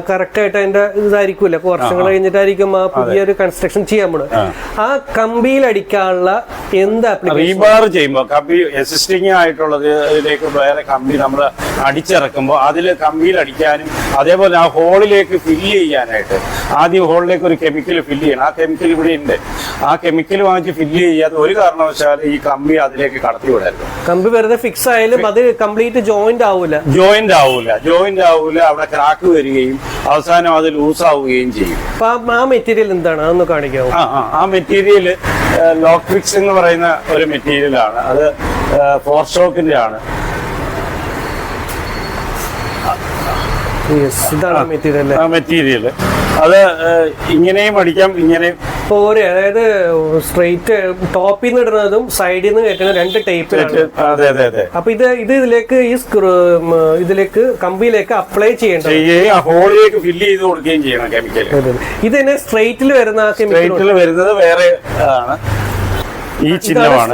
കറക്റ്റ് ആയിട്ട് അതിന്റെ ഇതായിരിക്കൂല വർഷങ്ങൾ കഴിഞ്ഞിട്ടായിരിക്കും ആ പുതിയൊരു കൺസ്ട്രക്ഷൻ ചെയ്യാൻ പോണത്. ആ. കമ്പിയിൽ അടിക്കാനുള്ള എന്ത് റീബാർ ചെയ്യുമ്പോൾ കമ്പി എസിസ്റ്റിംഗ് ആയിട്ടുള്ളത് ഇതിലേക്ക് വേറെ കമ്പി നമ്മൾ അടിച്ചിറക്കുമ്പോൾ അതിൽ കമ്പിയിൽ അടിക്കാനും അതേപോലെ ആ ഹോളിലേക്ക് ഫില്ല് ചെയ്യാനായിട്ട്. ആദ്യം ഹോളിലേക്ക് ഒരു കെമിക്കൽ ഫില്ല് ചെയ്യണം. ആ കെമിക്കൽ ഇവിടെ ഉണ്ട്. ആ കെമിക്കൽ വാങ്ങിച്ച് ഫില്ല് ചെയ്യാതെ ഒരു കാരണവശാലും ഈ കമ്പി അതിലേക്ക് കടത്തി വിടായിരുന്നു കമ്പി വെറുതെ ഫിക്സ് ആയാലും അത് കംപ്ലീറ്റ് ജോയിന്റ് ആവൂല. ജോയിന്റ് ആവൂല. ജോയിന്റ് ആവൂല. അവിടെ ക്രാക്ക് വരികയും അവസാനം അത് ലൂസ് ആവുകയും ചെയ്യും. ആ- മെറ്റീരിയൽ എന്താണ്? അതൊന്ന് കാണിക്കാവോ? ആ മെറ്റീരിയൽ ലോക്ക് ഫിക്സ് എന്ന് പറയുന്ന ഒരു മെറ്റീരിയലാണ് അത് ഫോർ ഷോക്കിന്റെ ആണ് യെസ് ഇതാണ് മെറ്റീരിയൽ അത് ഇങ്ങനെയും അടിക്കാം ഇങ്ങനെയും. പോരെ അതായത് സ്ട്രെയിറ്റ് ടോപ്പിൽ നിന്ന് ഇടുന്നതും സൈഡിൽ നിന്ന് കയറ്റുന്ന രണ്ട് ടൈപ്പ് അപ്പൊ ഇത് ഇത് ഇതിലേക്ക് ഈ സ്ക്രൂ ഇതിലേക്ക് കമ്പിയിലേക്ക് അപ്ലൈ ചെയ്യേണ്ടത്. ആ ഹോളിലേക്ക് ഫില്ല് ചെയ്ത് കൊടുക്കുകയും ചെയ്യണം കെമിക്കൽ ഇത് തന്നെ സ്ട്രെയിറ്റിൽ വരുന്ന സ്ട്രെയിറ്റിൽ വരുന്നത് വേറെ ആണ്. ഈ ചിഹ്നമാണ്.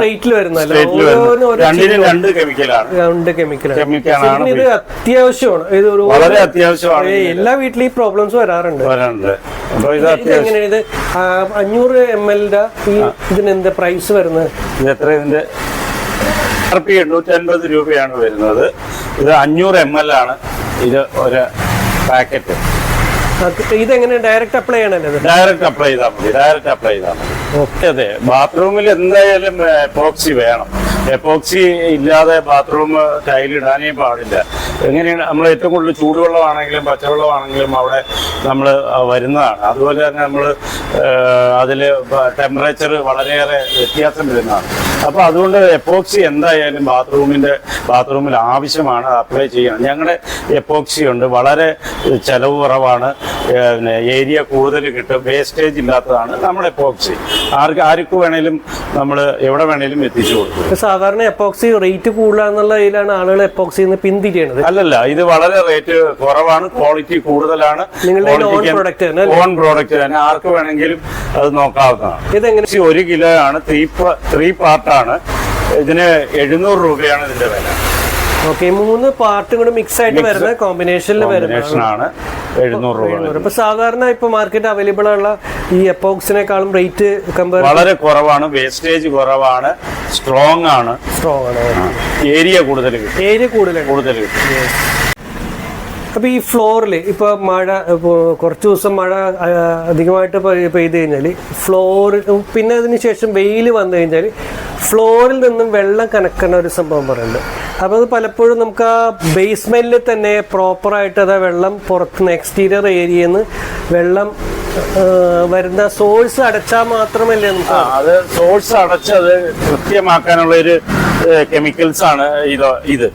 രണ്ടിനും രണ്ട് കെമിക്കലാണ് രണ്ട് കെമിക്കലാണ് കെമിക്കലാണ് ഇത് അത്യാവശ്യമാണ്. ഇത് ഒരു വളരെ അത്യാവശ്യമാണ് എല്ലാ വീട്ടിലും ഈ പ്രോബ്ലംസ് വരാറുണ്ട്. വരാറുണ്ട്. അപ്പൊ ഇത് ഇത് അത്യാവശ്യം എങ്ങനെയാണ് ഇത് അഞ്ഞൂറ് എം എല്ലിന്റെ ഈ ഇതിന് എന്താ പ്രൈസ് വരുന്നത്? ഇത് എത്ര? ഇതിന്റെ ആർ പി എണ്ണൂറ്റി അൻപത് രൂപയാണ് വരുന്നത്. ഇത് അഞ്ഞൂറ് എം എൽ ആണ് ഇത് ഒരു പാക്കറ്റ് ഇതെങ്ങനെ ഡയറക്റ്റ് അപ്ലൈ ചെയ്യണല്ലോ ഡയറക്റ്റ് അപ്ലൈ ചെയ്താൽ മതി ഡയറക്റ്റ് അപ്ലൈ ചെയ്താൽ മതി. ഓക്കെ അതെ ബാത്റൂമിൽ എന്തായാലും എപ്പോക്സി വേണം. എപ്പോക്സി ഇല്ലാതെ ബാത്റൂം ടൈലിടാനേ പാടില്ല. എങ്ങനെയാണ് നമ്മൾ ഏറ്റവും കൂടുതൽ ചൂടുവെള്ളമാണെങ്കിലും പച്ചവെള്ളമാണെങ്കിലും അവിടെ നമ്മൾ വരുന്നതാണ്. അതുപോലെ തന്നെ നമ്മൾ അതിൽ ടെമ്പറേച്ചർ വളരെയേറെ വ്യത്യാസം വരുന്നതാണ്. അപ്പോൾ അതുകൊണ്ട് എപ്പോക്സി എന്തായാലും ബാത്റൂമിന്റെ ബാത്റൂമിൽ ആവശ്യമാണ് അപ്ലൈ ചെയ്യണം. ഞങ്ങളുടെ എപ്പോക്സി ഉണ്ട്. വളരെ ചിലവ് കുറവാണ്. പിന്നെ ഏരിയ കൂടുതൽ കിട്ടും. വേസ്റ്റേജ് ഇല്ലാത്തതാണ് നമ്മുടെ എപ്പോക്സി ആർക്ക് ആർക്ക് വേണേലും നമ്മൾ എവിടെ വേണേലും എത്തിച്ചു കൊടുക്കും. സാധാരണ എപ്പോക്സി റേറ്റ് കൂടുതലാണെന്നുള്ള ഇതിലാണ് ആളുകൾ എപ്പോക്സി നിന്ന് അല്ലല്ല ഇത് വളരെ റേറ്റ് കുറവാണ് ക്വാളിറ്റി കൂടുതലാണ്. നിങ്ങളുടെ ഓൺ പ്രോഡക്റ്റ് തന്നെ ഓൺ പ്രോഡക്റ്റ് തന്നെ. ആർക്ക് വേണമെങ്കിലും അത് നോക്കാവുന്നതാണ്. ഇതെങ്ങനെ? ഇത് ഒരു കിലോ ആണ് ത്രീ ത്രീ പാർട്ടാണ് ഇതിന് എഴുന്നൂറ് രൂപയാണ് ഇതിന്റെ വില. ഓക്കെ മൂന്ന് പാർട്ടും കൂടെ മിക്സ് ആയിട്ട് വരുന്ന കോമ്പിനേഷനിൽ വരുന്ന എഴുന്നൂറ് രൂപ ഇപ്പൊ സാധാരണ ഇപ്പൊ മാർക്കറ്റ് അവൈലബിൾ ഉള്ള ഈ എപ്പോക്സിനെക്കാളും റേറ്റ് കമ്പയർ വളരെ കുറവാണ്. വേസ്റ്റേജ് കുറവാണ്. സ്ട്രോങ് ആണ്. സ്ട്രോങ് ആണ്. ഏരിയ കൂടുതൽ ഏരിയ കൂടുതൽ കൂടുതൽ കിട്ടും. അപ്പൊ ഈ ഫ്ലോറിൽ ഇപ്പൊ മഴ കുറച്ച് ദിവസം മഴ അധികമായിട്ട് പെയ്- പെയ്ത് കഴിഞ്ഞാൽ ഫ്ലോറിൽ പിന്നെ അതിന് ശേഷം വെയിൽ വന്നു കഴിഞ്ഞാൽ ഫ്ലോറിൽ നിന്നും വെള്ളം കനക്കുന്ന ഒരു സംഭവം പറയുന്നുണ്ട് അപ്പോൾ അത് പലപ്പോഴും നമുക്ക് ആ ബേസ്മെന്റിൽ തന്നെ പ്രോപ്പറായിട്ട് അത് വെള്ളം പുറത്തുനിന്ന് എക്സ്റ്റീരിയർ ഏരിയയിൽ നിന്ന് വെള്ളം വരുന്ന സോഴ്സ് അടച്ചാൽ മാത്രമല്ലേ നമുക്ക് അത് സോഴ്സ് അടച്ചത് കൃത്യമാക്കാനുള്ള ഒരു കെമിക്കൽസ് ആണ് ഇത് ഇത്.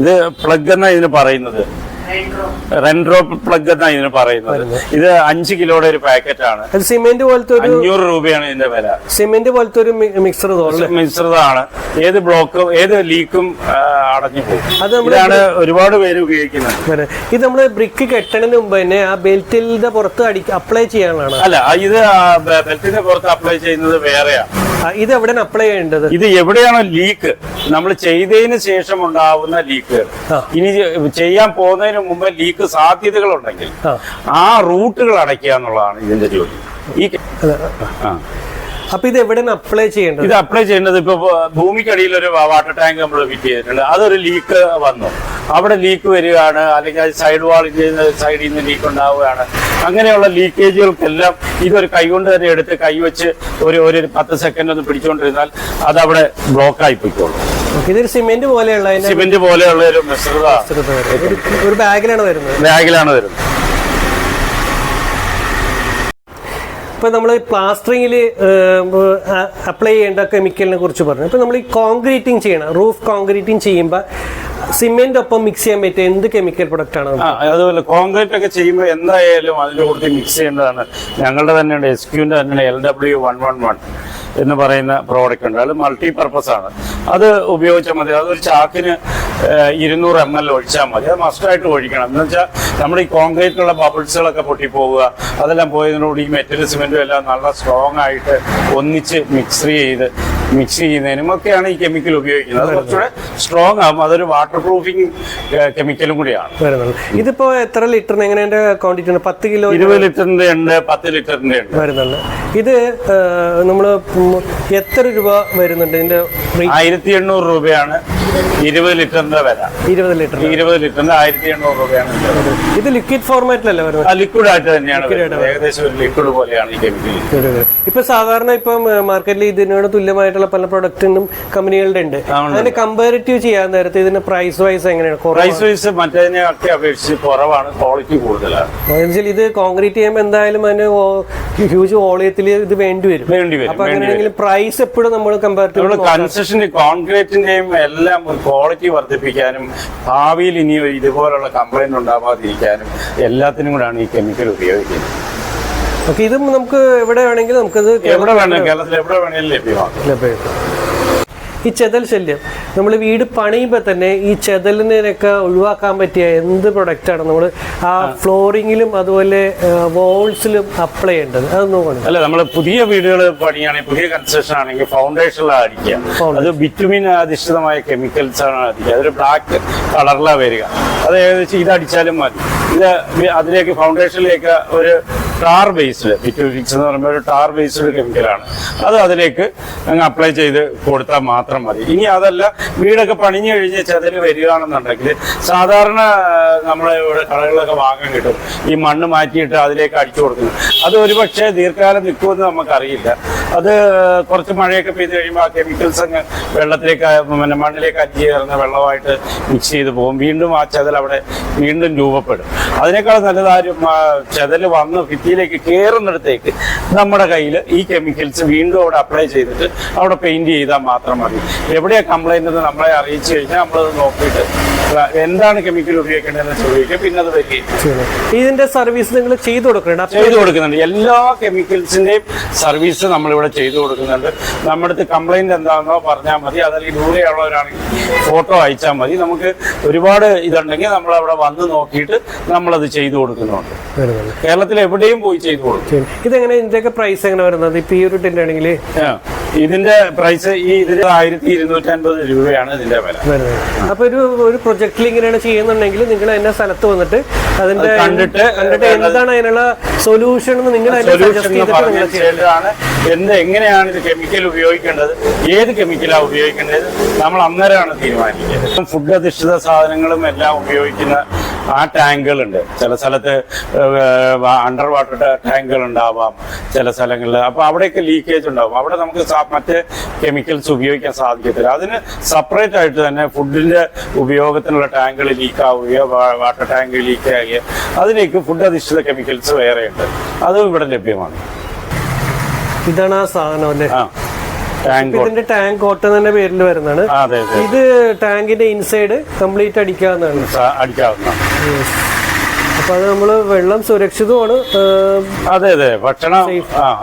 ഇത് പ്ലഗ് എന്നാ ഇതിന് പറയുന്നത്? റെൻഡ്രോ പ്ലഗ് എന്നാണ് ഇതിന് പറയുന്നത്. ഇത് അഞ്ച് കിലോയുടെ ഒരു പാക്കറ്റ് ആണ് സിമെന്റ് പോലത്തെ ഒരു അഞ്ഞൂറ് രൂപയാണ് ഇതിന്റെ വില. സിമെന്റ് പോലത്തെ ഒരു മിക്സർ ആണ് ഏത് ബ്ലോക്കും ഏത് ലീക്കും അടഞ്ഞു പോകും അത് ഇതാണ് ഒരുപാട് പേര് ഉപയോഗിക്കുന്നത്. ഇത് നമ്മൾ ബ്രിക്ക് കെട്ടണതിന് മുമ്പ് തന്നെ ആ ബെൽറ്റിന്റെ പുറത്ത് അപ്ലൈ ചെയ്യാനാണ്. അല്ല ഇത് ബെൽറ്റിന്റെ പുറത്ത് അപ്ലൈ ചെയ്യുന്നത് വേറെയാണ് ഇത് എവിടെയാണ് അപ്ലൈ ചെയ്യേണ്ടത്? ഇത് എവിടെയാണോ ലീക്ക് നമ്മൾ ചെയ്തതിന് ശേഷം ഉണ്ടാവുന്ന ലീക്ക് ഇനി ചെയ്യാൻ പോകുന്നതിന് മുമ്പ് ലീക്ക് സാധ്യതകൾ ഉണ്ടെങ്കിൽ ആ. ആ റൂട്ടുകൾ അടയ്ക്കുക എന്നുള്ളതാണ് ഇതിന്റെ ജോലി ഈ അപ്പൊ ഇത് എവിടെയാണ് അപ്ലൈ ചെയ്യേണ്ടത്? ഇത് അപ്ലൈ ചെയ്യേണ്ടത് ഇപ്പൊ ഭൂമിക്കടിയിൽ ഒരു വാട്ടർ ടാങ്ക് നമ്മൾ ഫിറ്റ് ചെയ്തിട്ടുണ്ട്. അതൊരു ലീക്ക് വന്നു. അവിടെ ലീക്ക് വരികയാണ് അല്ലെങ്കിൽ അത് സൈഡ് വാളിന്റെ സൈഡിൽ നിന്ന് ലീക്ക് ഉണ്ടാവുകയാണ്. അങ്ങനെയുള്ള ലീക്കേജുകൾക്കെല്ലാം ഇതൊരു കൈകൊണ്ട് തന്നെ എടുത്ത് കൈവച്ച് ഒരു ഒരു പത്ത് സെക്കൻഡ് ഒന്ന് പിടിച്ചുകൊണ്ടിരുന്നാൽ അത് അവിടെ ബ്ലോക്ക് ആയി പോയിക്കോളും ഇതൊരു സിമെന്റ് പോലെയുള്ള സിമെന്റ് പോലെയുള്ള ഒരു മിശ്രിത ഒരു ബാഗിലാണ് വരുന്നത്. ബാഗിലാണ് വരുന്നത്. ഇപ്പൊ നമ്മൾ പ്ലാസ്റ്ററിംഗിൽ അപ്ലൈ ചെയ്യേണ്ട കെമിക്കലിനെ കുറിച്ച് പറഞ്ഞു. ഇപ്പോൾ നമ്മൾ ഈ കോൺക്രീറ്റിംഗ് ചെയ്യണം. റൂഫ് കോൺക്രീറ്റിംഗ് ചെയ്യുമ്പോൾ സിമെന്റ് ഒപ്പം മിക്സ് ചെയ്യാൻ പറ്റിയ എന്ത് കെമിക്കൽ പ്രൊഡക്റ്റ് ആണ് അതുപോലെ കോൺക്രീറ്റ് ഒക്കെ ചെയ്യുമ്പോൾ എന്തായാലും അതിന്റെ കൂടെ മിക്സ് ചെയ്യേണ്ടതാണ്. ഞങ്ങളുടെ തന്നെയുണ്ട് എസ് ക്യൂന്റെ തന്നെയാണ് L W one one one എന്ന് പറയുന്ന പ്രോഡക്റ്റ് ഉണ്ട്. അത് മൾട്ടി പർപ്പസ് ആണ്. അത് ഉപയോഗിച്ചാൽ മതി. അതൊരു ചാക്കിന് ഇരുന്നൂറ് എം എൽ ഒഴിച്ചാൽ മതി. അത് മസ്റ്റായിട്ട് ഒഴിക്കണം. എന്ന് വെച്ചാൽ നമ്മുടെ ഈ കോൺക്രീറ്റിലുള്ള ബബിൾസുകളൊക്കെ പൊട്ടിപ്പോവുക അതെല്ലാം പോയതിനോട് ഈ മെറ്റൽ സിമെന്റും എല്ലാം നല്ല സ്ട്രോങ് ആയിട്ട് ഒന്നിച്ച് മിക്സ് ചെയ്ത് മിക്സ് ചെയ്യുന്നതിനും ഒക്കെയാണ് ഈ കെമിക്കൽ ഉപയോഗിക്കുന്നത്. അത് കുറച്ചുകൂടെ സ്ട്രോങ് ആകും അതൊരു വാട്ടർ പ്രൂഫിംഗ് കെമിക്കലും കൂടിയാണ്. ഇതിപ്പോ എത്ര ലിറ്ററിന് എങ്ങനെ ക്വാണ്ടിറ്റി ഉണ്ട്? പത്ത് കിലോ ഇരുപത് ലിറ്ററിന്റെ ഉണ്ട് പത്ത് ലിറ്ററിന്റെ ഉണ്ട്. വരുന്നുണ്ട് ഇത് നമ്മൾ എത്ര രൂപ വരുന്നുണ്ട് ഇതിന്റെ ആയിരത്തി എണ്ണൂറ് രൂപയാണ് ഇരുപത് ലിറ്ററിന്റെ വില. ഇരുപത് ലിറ്റർ ഇരുപത് ലിറ്ററിന്റെ ആയിരത്തി എണ്ണൂറ് രൂപയാണ് ഇത് ലിക്വിഡ് ഫോർമാറ്റിലല്ലേ വരുന്നത്? ലിക്വിഡ് ആയിട്ട് തന്നെയാണ് ഏകദേശം ഒരു ലിക്വിഡ് പോലെയാണ് ഈ കെമിക്കൽ ഇപ്പൊ സാധാരണ ഇപ്പം മാർക്കറ്റിൽ ഇതിനോട് തുല്യമായിട്ടുള്ള പല പ്രൊഡക്റ്റിനും കമ്പനികളുടെ ഉണ്ട്. അതിന് കമ്പാരിറ്റീവ് ചെയ്യാൻ നേരത്തെ ഇതിന്റെ പ്രൈസ് വൈസ് എങ്ങനെയാണ്? പ്രൈസ് വൈസ് മറ്റേതിനെ ഒക്കെ അപേക്ഷിച്ച് കുറവാണ് ക്വാളിറ്റി കൂടുതലാണ്. ഇത് കോൺക്രീറ്റ് ചെയ്യുമ്പോൾ എന്തായാലും അതിന് ഹ്യൂജ് വോളിയത്തിൽ ഇത് വേണ്ടി വരും. വേണ്ടി വരും പ്രൈസ് എപ്പോഴും നമ്മൾ കമ്പാരിറ്റീവ് കോൺക്രീറ്റിന്റെയും എല്ലാം ക്വാളിറ്റി വർദ്ധിപ്പിക്കാനും ഭാവിയിൽ ഇനി ഇതുപോലുള്ള കംപ്ലൈന്റ് ഉണ്ടാവാതിരിക്കാനും എല്ലാത്തിനും കൂടാണ് ഈ കെമിക്കൽ ഉപയോഗിക്കുന്നത്. ഓക്കെ ഇതും നമുക്ക് എവിടെ വേണമെങ്കിലും നമുക്കത് എവിടെ വേണമെങ്കിലും കേരളത്തിൽ എവിടെ വേണമെങ്കിലും ലഭ്യമാക്കും. ലഭ്യമാക്കും. ഈ ചെതൽ ശല്യം. നമ്മൾ വീട് പണിയുമ്പോൾ തന്നെ ഈ ചെതലിനൊക്കെ ഒഴിവാക്കാൻ പറ്റിയ എന്ത് പ്രൊഡക്റ്റാണ് നമ്മൾ ആ ഫ്ലോറിങ്ങിലും അതുപോലെ വോൾസിലും അപ്ലൈ ചെയ്യേണ്ടത്? അത് നോക്കണം. അല്ല നമ്മൾ പുതിയ വീടുകൾ പണിയാണെങ്കിൽ പുതിയ കൺസ്ട്രക്ഷൻ ആണെങ്കിൽ ഫൗണ്ടേഷനിലാണ് അടിക്കുക. അത് ബിറ്റുമിൻ അധിഷ്ഠിതമായ കെമിക്കൽസ് ആണ് അടിക്കുക. അതൊരു ബ്ലാക്ക് കളറിലാണ് വരിക. അത് ഏകദേശം ഇത് അടിച്ചാലും മതി. ഇത് അതിലേക്ക് ഫൗണ്ടേഷനിലേക്ക് ഒരു ടാർ ബേസ്ഡ് ബിറ്റുമിക്സ് എന്ന് പറയുമ്പോൾ ഒരു ടാർ ബേസ്ഡ് കെമിക്കലാണ് അത് അതിലേക്ക് അങ്ങ് അപ്ലൈ ചെയ്ത് കൊടുത്താൽ മാത്രം മതി. ഇനി അതല്ല വീടൊക്കെ പണിഞ്ഞു കഴിഞ്ഞ് ചെതൽ വരികയാണെന്നുണ്ടെങ്കിൽ സാധാരണ നമ്മളെ ഇവിടെ കടകളിലൊക്കെ വാങ്ങാൻ കിട്ടും. ഈ മണ്ണ് മാറ്റിയിട്ട് അതിലേക്ക് അടിച്ചു കൊടുക്കുന്നു. അത് ഒരുപക്ഷെ ദീർഘകാലം നിൽക്കുമെന്ന് നമുക്കറിയില്ല. അത് കുറച്ച് മഴയൊക്കെ പെയ്ത് കഴിയുമ്പോൾ ആ കെമിക്കൽസ് അങ്ങ് വെള്ളത്തിലേക്ക് പിന്നെ മണ്ണിലേക്ക് അരിഞ്ഞ് ചേർന്ന് വെള്ളമായിട്ട് മിക്സ് ചെയ്ത് പോകും. വീണ്ടും ആ ചെതൽ അവിടെ വീണ്ടും രൂപപ്പെടും. അതിനേക്കാൾ നല്ലതാരും ആ ചെതൽ വന്ന് ഭിത്തിയിലേക്ക് കയറുന്നിടത്തേക്ക് നമ്മുടെ കയ്യിൽ ഈ കെമിക്കൽസ് വീണ്ടും അവിടെ അപ്ലൈ ചെയ്തിട്ട് അവിടെ പെയിന്റ് ചെയ്താൽ മാത്രം മതി. എവിടെയാ കംപ്ലൈന്റ് എന്ന് നമ്മളെ അറിയിച്ചു കഴിഞ്ഞാൽ നമ്മളത് നോക്കിയിട്ട് എന്താണ് കെമിക്കൽ ഉപയോഗിക്കേണ്ടതെന്ന് ചോദിക്കുക പിന്നെ അത് വരികയും ഇതിന്റെ സർവീസ് നിങ്ങൾ ചെയ്തു കൊടുക്കണം ചെയ്തു കൊടുക്കുന്നുണ്ട്. എല്ലാ കെമിക്കൽസിന്റെയും സർവീസ് നമ്മളിവിടെ ചെയ്തു കൊടുക്കുന്നുണ്ട്. നമ്മുടെ അടുത്ത് കംപ്ലൈന്റ് എന്താണെന്നോ പറഞ്ഞാൽ മതി. അതല്ലെങ്കിൽ ദൂരെയുള്ളവരാണെങ്കിൽ ഫോട്ടോ അയച്ചാൽ മതി. നമുക്ക് ഒരുപാട് ഇതുണ്ടെങ്കിൽ നമ്മൾ അവിടെ വന്ന് നോക്കിയിട്ട് നമ്മളത് ചെയ്തു കൊടുക്കുന്നുണ്ട്. കേരളത്തിൽ എവിടെയും പോയി ചെയ്തു കൊടുക്കും. ഇതെങ്ങനെ ഇതിന്റെയൊക്കെ പ്രൈസ് എങ്ങനെ വരുന്നത്? ഇപ്പൊ ഈ ഒരു ടെന്റ് ആണെങ്കിൽ ഇതിന്റെ പ്രൈസ് ഈ ഇതിന് ആയിരത്തി ഇരുന്നൂറ്റി അൻപത് രൂപയാണ് ഇതിന്റെ വില. അപ്പൊ ഒരു ഒരു പ്രൊജക്ടിൽ ഇങ്ങനെയാണ് ചെയ്യുന്നുണ്ടെങ്കിൽ നിങ്ങൾ എന്നെ സ്ഥലത്ത് വന്നിട്ട് അതിന്റെ കണ്ടിട്ട് കണ്ടിട്ട് എന്താണ് അതിനുള്ള സൊല്യൂഷൻ എന്ന് നിങ്ങൾ എന്ത് എങ്ങനെയാണ് ഇത് കെമിക്കൽ ഉപയോഗിക്കേണ്ടത്? ഏത് കെമിക്കലാണ് ഉപയോഗിക്കേണ്ടത്? നമ്മൾ അന്നേരമാണ് തീരുമാനിക്കുന്നത്. ഫുഡ് അധിഷ്ഠിത സാധനങ്ങളും എല്ലാം ഉപയോഗിക്കുന്ന ആ ടാങ്കുകളുണ്ട് ചില സ്ഥലത്ത് അണ്ടർ വാട്ടർ ടാങ്കുകൾ ഉണ്ടാവാം ചില സ്ഥലങ്ങളിൽ. അപ്പൊ അവിടെയൊക്കെ ലീക്കേജ് ഉണ്ടാവും. അവിടെ നമുക്ക് മറ്റ് കെമിക്കൽസ് ഉപയോഗിക്കാൻ സാധിക്കത്തില്ല. അതിന് സെപ്പറേറ്റ് ആയിട്ട് തന്നെ ഫുഡിന്റെ ഉപയോഗത്തിനുള്ള ടാങ്കുകൾ ലീക്ക് ആവുകയോ വാട്ടർ ടാങ്ക് ലീക്ക് ആകുകയോ അതിലേക്ക് ഫുഡ് അധിഷ്ഠിത കെമിക്കൽസ് വേറെയുണ്ട്. അതും ഇവിടെ ലഭ്യമാണ്. ഇതാണ് ആ സാധനം അല്ലേ? ഇതിന്റെ ടാങ്ക് കോട്ടൺ തന്നെ പേരിൽ വരുന്നതാണ്. ഇത് ടാങ്കിന്റെ ഇൻസൈഡ് കംപ്ലീറ്റ് അടിക്കാവുന്നതാണ് അപ്പൊ അത് നമ്മൾ വെള്ളം സുരക്ഷിതമാണ് അതെ അതെ. ഭക്ഷണം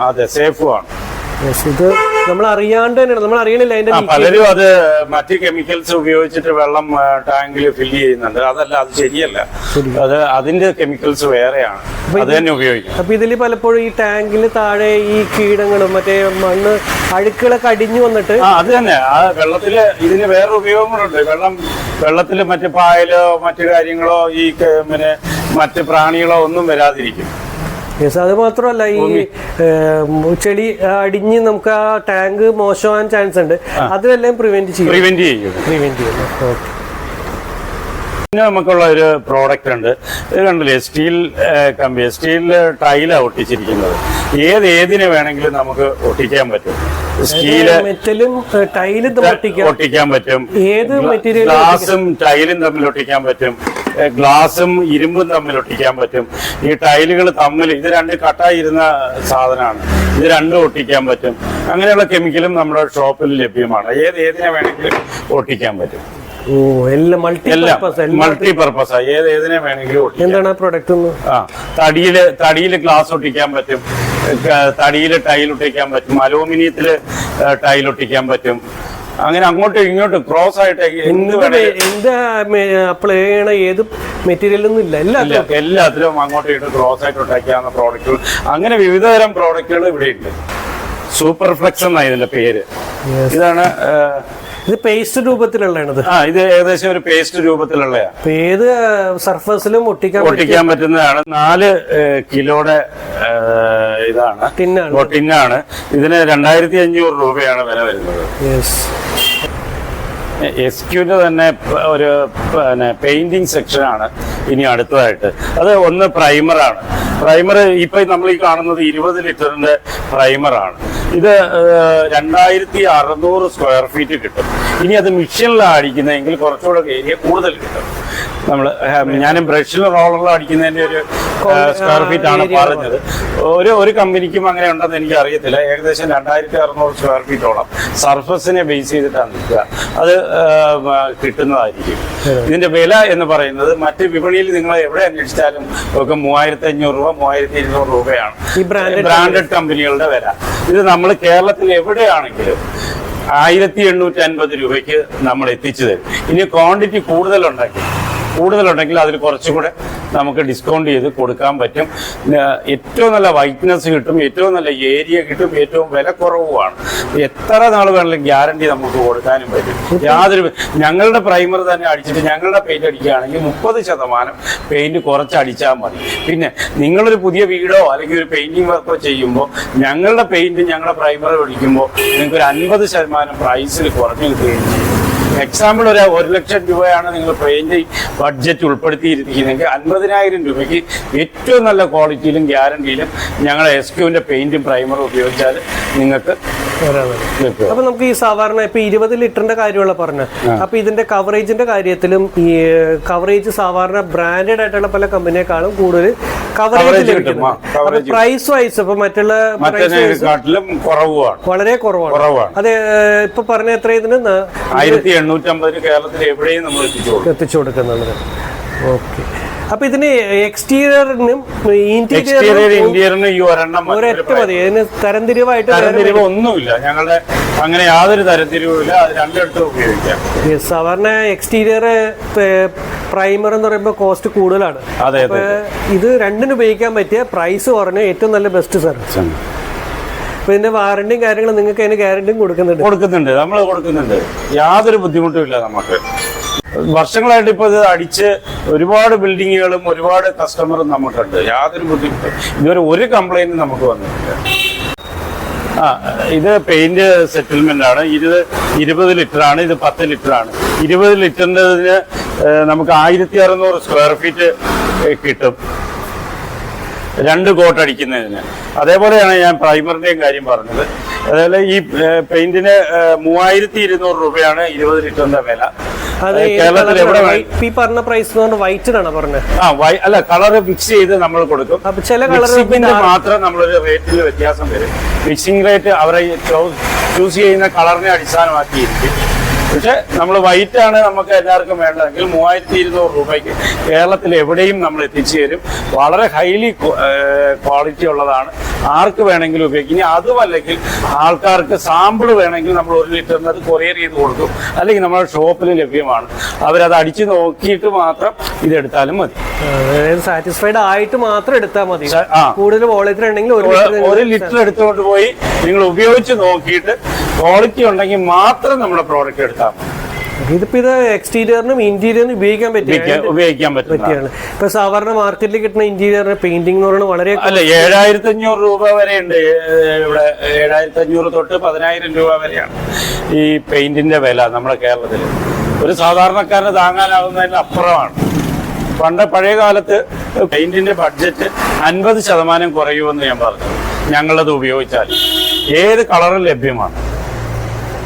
അതെ സേഫുമാണ് ഇത് നമ്മൾ അറിയാണ്ട് തന്നെയാണ്. നമ്മൾ അറിയണില്ല അതിന്റെ പലരും അത് മറ്റു കെമിക്കൽസ് ഉപയോഗിച്ചിട്ട് വെള്ളം ടാങ്കിൽ ഫില്ല് ചെയ്യുന്നുണ്ട്. അതല്ല അത് ശരിയല്ല. അത് അതിന്റെ കെമിക്കൽസ് വേറെയാണ്. അത് തന്നെ ഉപയോഗിക്കും അപ്പൊ ഇതിൽ പലപ്പോഴും ഈ ടാങ്കിൽ താഴെ ഈ കീടങ്ങളും മറ്റേ മണ്ണ് അഴുക്കുകളൊക്കെ അടിഞ്ഞു വന്നിട്ട് അത് തന്നെ. ആ വെള്ളത്തിൽ ഇതിന് വേറെ ഉപയോഗങ്ങളുണ്ട്. വെള്ളം വെള്ളത്തിൽ മറ്റു പായലോ മറ്റു കാര്യങ്ങളോ ഈ പിന്നെ മറ്റ് പ്രാണികളോ ഒന്നും വരാതിരിക്കും. യെസ് അത് മാത്രമല്ല ഈ ചെളി അടിഞ്ഞ് നമുക്ക് ആ ടാങ്ക് മോശമാകാൻ ചാൻസ് ഉണ്ട് അതിനെല്ലാം പ്രിവെന്റ് ചെയ്യും? പ്രിവെന്റ് ചെയ്യും. പ്രിവെന്റ് ചെയ്യുന്നു ഓക്കെ പിന്നെ നമുക്കുള്ള ഒരു പ്രോഡക്റ്റ് ഉണ്ട്. ഇത് കണ്ടില്ലേ സ്റ്റീൽ കമ്പി സ്റ്റീൽ ടൈല ഒട്ടിച്ചിരിക്കുന്നത്. ഏത് ഏതിനെ വേണമെങ്കിലും നമുക്ക് ഒട്ടിക്കാൻ പറ്റും. സ്റ്റീൽ മെറ്റലും ടൈലും ഒട്ടിക്കാൻ പറ്റും. ഏത് മെറ്റീരിയൽ ഗ്ലാസും ടൈലും തമ്മിൽ ഒട്ടിക്കാൻ പറ്റും. ഗ്ലാസും ഇരുമ്പും തമ്മിൽ ഒട്ടിക്കാൻ പറ്റും. ഈ ടൈലുകൾ തമ്മിൽ ഇത് രണ്ട് കട്ടായിരുന്ന സാധനമാണ്. ഇത് രണ്ടും ഒട്ടിക്കാൻ പറ്റും. അങ്ങനെയുള്ള കെമിക്കലും നമ്മുടെ ഷോപ്പിൽ ലഭ്യമാണ്. ഏത് ഏതിനെ വേണമെങ്കിലും ഒട്ടിക്കാൻ പറ്റും. ഓ എല്ലാം മൾട്ടി പർപ്പസ് ഏത് ഏതിനെ വേണമെങ്കിലും എന്താണ് ആ പ്രൊഡക്റ്റ് ആ തടിയിൽ തടിയിൽ ഗ്ലാസ് ഒട്ടിക്കാൻ പറ്റും തടിയിൽ ടൈൽ ഒട്ടിക്കാൻ പറ്റും അലൂമിനിയത്തിൽ ടൈൽ ഒട്ടിക്കാൻ പറ്റും. അങ്ങനെ അങ്ങോട്ടും ഇങ്ങോട്ടും ക്രോസ് ആയിട്ട് എന്ത് അപ്ലൈ ചെയ്യണ ഏത് മെറ്റീരിയൽ ഒന്നും ഇല്ല എല്ലാം ഇല്ല, എല്ലാത്തിലും അങ്ങോട്ടും ഇങ്ങോട്ടും ക്രോസ് ആയിട്ട് ഒട്ടിക്കാവുന്ന പ്രോഡക്റ്റുകൾ അങ്ങനെ വിവിധതരം പ്രോഡക്റ്റുകൾ ഇവിടെ ഉണ്ട്. സൂപ്പർ ഫ്ലെക്സ് എന്നാണ് ഇതിന്റെ പേര്. ഇതാണ് ഇത് പേസ്റ്റ് രൂപത്തിലുള്ളതാണിത്. ആ ഇത് ഏകദേശം ഒരു പേസ്റ്റ് രൂപത്തിലുള്ളതാണ്. അപ്പൊ ഏത് സർഫസിലും ഒട്ടിക്കാൻ ഒട്ടിക്കാൻ പറ്റുന്നതാണ്. നാല് കിലോടെ കിലോയുടെ ഇതാണ്. ടിന്നാണ്. ടിന്നാണ്. ഇതിന് രണ്ടായിരത്തി അഞ്ഞൂറ് രൂപയാണ് വില വരുന്നത്. യെസ് എസ് ക്യൂന്റെ തന്നെ ഒരു പിന്നെ പെയിന്റിങ് സെക്ഷനാണ് ഇനി അടുത്തതായിട്ട്. അത് ഒന്ന് പ്രൈമറാണ് പ്രൈമർ ഇപ്പൊ നമ്മൾ ഈ കാണുന്നത് ഇരുപത് ലിറ്ററിന്റെ പ്രൈമറാണ് ഇത് രണ്ടായിരത്തി അറുന്നൂറ് സ്ക്വയർ ഫീറ്റ് കിട്ടും. ഇനി അത് മിഷനിലാണ് അടിക്കുന്നതെങ്കിൽ കുറച്ചുകൂടെ ഏരിയ കൂടുതൽ കിട്ടും. നമ്മൾ ഞാനും ബ്രഷിൽ റോളറിൽ അടിക്കുന്നതിന്റെ ഒരു സ്ക്വയർ ഫീറ്റ് ആണ് പറഞ്ഞത്. ഒരു ഒരു കമ്പനിക്കും അങ്ങനെ ഉണ്ടെന്ന് എനിക്ക് അറിയത്തില്ല ഏകദേശം രണ്ടായിരത്തി അറുന്നൂറ് സ്ക്വയർ ഫീറ്റോളം സർഫസിനെ ബേസ് ചെയ്തിട്ടാണ് നിൽക്കുക. അത് കിട്ടുന്നതായിരിക്കും. ഇതിന്റെ വില എന്ന് പറയുന്നത് മറ്റ് വിപണിയിൽ നിങ്ങൾ എവിടെ അന്വേഷിച്ചാലും ഒക്കെ മൂവായിരത്തി അഞ്ഞൂറ് രൂപ മൂവായിരത്തി ഇരുന്നൂറ് രൂപയാണ് ബ്രാൻഡഡ് കമ്പനികളുടെ വില. ഇത് നമ്മൾ കേരളത്തിൽ എവിടെയാണെങ്കിലും ആയിരത്തി എണ്ണൂറ്റി അൻപത് രൂപയ്ക്ക് നമ്മൾ എത്തിച്ചു തരും. ഇനി ക്വാണ്ടിറ്റി കൂടുതലുണ്ടെങ്കിൽ കൂടുതലുണ്ടെങ്കിൽ അതിൽ കുറച്ചുകൂടെ നമുക്ക് ഡിസ്കൗണ്ട് ചെയ്ത് കൊടുക്കാൻ പറ്റും. ഏറ്റവും നല്ല വൈറ്റ്നസ് കിട്ടും ഏറ്റവും നല്ല ഏരിയ കിട്ടും ഏറ്റവും വില കുറവുമാണ്. എത്ര നാൾ വേണമെങ്കിലും ഗ്യാരണ്ടി നമുക്ക് കൊടുക്കാനും പറ്റും. യാതൊരു ഞങ്ങളുടെ പ്രൈമർ തന്നെ അടിച്ചിട്ട് ഞങ്ങളുടെ പെയിന്റ് അടിക്കുകയാണെങ്കിൽ മുപ്പത് ശതമാനം പെയിന്റ് കുറച്ചടിച്ചാൽ മതി. പിന്നെ നിങ്ങളൊരു പുതിയ വീടോ അല്ലെങ്കിൽ ഒരു പെയിന്റിംഗ് വർക്കോ ചെയ്യുമ്പോൾ ഞങ്ങളുടെ പെയിന്റ് ഞങ്ങളുടെ പ്രൈമർ അടിക്കുമ്പോൾ നിങ്ങൾക്ക് ഒരു അൻപത് ശതമാനം പ്രൈസിൽ കുറഞ്ഞു കിട്ടുകയും ചെയ്യും. എക്സാമ്പിൾ ഒരു ഒരു ലക്ഷം രൂപയാണ് നിങ്ങൾ പെയിന്റ് ബഡ്ജറ്റ് ഉൾപ്പെടുത്തിയിരിക്കുന്നതെങ്കിൽ അൻപതിനായിരം രൂപയ്ക്ക് ഏറ്റവും നല്ല ക്വാളിറ്റിയിലും ഗ്യാരണ്ടിയിലും ഞങ്ങൾ എസ് ക്യൂവിന്റെ പെയിന്റും പ്രൈമറും ഉപയോഗിച്ചാൽ നിങ്ങൾക്ക്. അപ്പൊ നമുക്ക് ഈ സാധാരണ ഇപ്പൊ ഇരുപത് ലിറ്ററിന്റെ കാര്യമുള്ള പറഞ്ഞു അപ്പൊ ഇതിന്റെ കവറേജിന്റെ കാര്യത്തിലും ഈ കവറേജ് സാധാരണ ബ്രാൻഡഡ് ആയിട്ടുള്ള പല കമ്പനിയെക്കാളും കൂടുതൽ കവറേജ് പ്രൈസ് വൈസ് ഇപ്പൊ മറ്റുള്ള വളരെ കുറവാണ്. അതെ ഇപ്പൊ പറഞ്ഞ എത്ര ഇതിന്? ന- ആയിരത്തി കേരളത്തിൽ എവിടെയും നമ്മൾ എത്തിച്ചു കൊടുക്കും. എത്തിച്ചു കൊടുക്കുന്നുള്ളത് ഓക്കെ. അപ്പൊ ഇതിന് എക്സ്റ്റീരിയറിനും ഇന്റീരിയർ ഇന്റീരിയറിനും ഈ ഒരെണ്ണം ഒരൊറ്റ മതി. ഇതിന് തരംതിരിവായിട്ട് തരംതിരിവ് ഒന്നുമില്ല. ഞങ്ങളുടെ അങ്ങനെ യാതൊരു തരംതിരിവുമില്ല അത് രണ്ടിടത്തും ഉപയോഗിക്കാം. സാധാരണ എക്സ്റ്റീരിയർ പ്രൈമർ എന്ന് പറയുമ്പോൾ കോസ്റ്റ് കൂടുതലാണ്. അതെ ഇത് രണ്ടിനും ഉപയോഗിക്കാൻ പറ്റിയ പ്രൈസ് കുറഞ്ഞ ഏറ്റവും നല്ല ബെസ്റ്റ് സർവീസ് അപ്പൊ ഇതിന്റെ വാറണ്ടിയും കാര്യങ്ങളും നിങ്ങൾക്ക് അതിന് ഗ്യാരണ്ടിയും കൊടുക്കുന്നുണ്ട്. കൊടുക്കുന്നുണ്ട്. നമ്മൾ കൊടുക്കുന്നുണ്ട്. യാതൊരു ബുദ്ധിമുട്ടും ഇല്ല നമുക്ക്. വർഷങ്ങളായിട്ട് ഇപ്പൊ ഇത് അടിച്ച് ഒരുപാട് ബിൽഡിങ്ങുകളും ഒരുപാട് കസ്റ്റമറും നമുക്കുണ്ട്. യാതൊരു ബുദ്ധിമുട്ടും. ഇതുവരെ ഒരു കംപ്ലൈന്റ് നമുക്ക് വന്നിട്ടില്ല. ആ ഇത് പെയിന്റ് സെറ്റിൽമെന്റ് ആണ്. ഇത് ഇരുപത് ലിറ്റർ ആണ് ഇത് പത്ത് ലിറ്റർ ആണ് ഇരുപത് ലിറ്ററിന്റെ നമുക്ക് ആയിരത്തി അറുന്നൂറ് സ്ക്വയർ ഫീറ്റ് കിട്ടും. രണ്ട് കോട്ട് അടിക്കുന്നതിന് അതേപോലെയാണ് ഞാൻ പ്രൈമറിന്റെയും കാര്യം പറഞ്ഞത്. അതേപോലെ ഈ പെയിന്റിന് മൂവായിരത്തി ഇരുന്നൂറ് രൂപയാണ് ഇരുപത് ലിറ്ററിന്റെ വില. കേരളത്തിൽ എവിടെ ഈ പറഞ്ഞ പ്രൈസ് വൈറ്റിനാണ് പറഞ്ഞത് ആ വൈ അല്ല കളർ മിക്സ് ചെയ്ത് നമ്മൾ കൊടുക്കും. ചില മിക്സിങ്ങിന്റെ മാത്രം നമ്മളൊരു റേറ്റിൽ വ്യത്യാസം വരും. മിക്സിംഗ് റേറ്റ് അവരെ ചൂസ് ചെയ്യുന്ന കളറിനെ അടിസ്ഥാനമാക്കിയിരിക്കും. പക്ഷെ നമ്മൾ വൈറ്റ് ആണ് നമുക്ക് എല്ലാവർക്കും വേണ്ടതെങ്കിൽ മൂവായിരത്തി ഇരുന്നൂറ് രൂപയ്ക്ക് കേരളത്തിൽ എവിടെയും നമ്മൾ എത്തിച്ചു തരും. വളരെ ഹൈലി ക്വാളിറ്റി ഉള്ളതാണ്. ആർക്ക് വേണമെങ്കിലും ഉപയോഗിക്കും. ഇനി അതുമല്ലെങ്കിൽ ആൾക്കാർക്ക് സാമ്പിൾ വേണമെങ്കിൽ നമ്മൾ ഒരു ലിറ്ററിന് അത് കൊറിയർ ചെയ്ത് കൊടുക്കും. അല്ലെങ്കിൽ നമ്മുടെ ഷോപ്പിൽ ലഭ്യമാണ്. അവരത് അടിച്ച് നോക്കിയിട്ട് മാത്രം ഇതെടുത്താലും മതി. സാറ്റിസ്ഫൈഡ് ആയിട്ട് മാത്രം എടുത്താൽ മതി. കൂടുതൽ വോളത്തിൽ ഉണ്ടെങ്കിൽ ഒരു ലിറ്റർ എടുത്തുകൊണ്ട് പോയി നിങ്ങൾ ഉപയോഗിച്ച് നോക്കിയിട്ട് ക്വാളിറ്റി ഉണ്ടെങ്കിൽ മാത്രം നമ്മുടെ പ്രോഡക്റ്റ് എടുത്താൽ മതി. ഇതിപ്പോ ഇത് എക്സ്റ്റീരിയറിനും ഇന്റീരിയറിനും ഉപയോഗിക്കാൻ പറ്റും ഉപയോഗിക്കാൻ- പറ്റിയാണ്. ഇപ്പൊ സാധാരണ മാർക്കറ്റിൽ കിട്ടുന്ന ഇന്റീരിയറിന് പെയിന്റിംഗ് എന്ന് പറയുന്നത് വളരെ അല്ല ഏഴായിരത്തി അഞ്ഞൂറ് രൂപ വരെ ഉണ്ട് ഇവിടെ ഏഴായിരത്തി അഞ്ഞൂറ് തൊട്ട് പതിനായിരം രൂപ വരെയാണ് ഈ പെയിന്റിന്റെ വില നമ്മുടെ കേരളത്തിൽ ഒരു സാധാരണക്കാരന് താങ്ങാനാവുന്നതിന് അപ്പുറമാണ്. പണ്ട് പഴയ കാലത്ത് പെയിന്റിന്റെ ബഡ്ജറ്റ് അൻപത് ശതമാനം കുറയുമെന്ന് ഞാൻ പറഞ്ഞു. ഞങ്ങളത് ഉപയോഗിച്ചാൽ ഏത് കളറും ലഭ്യമാണ്.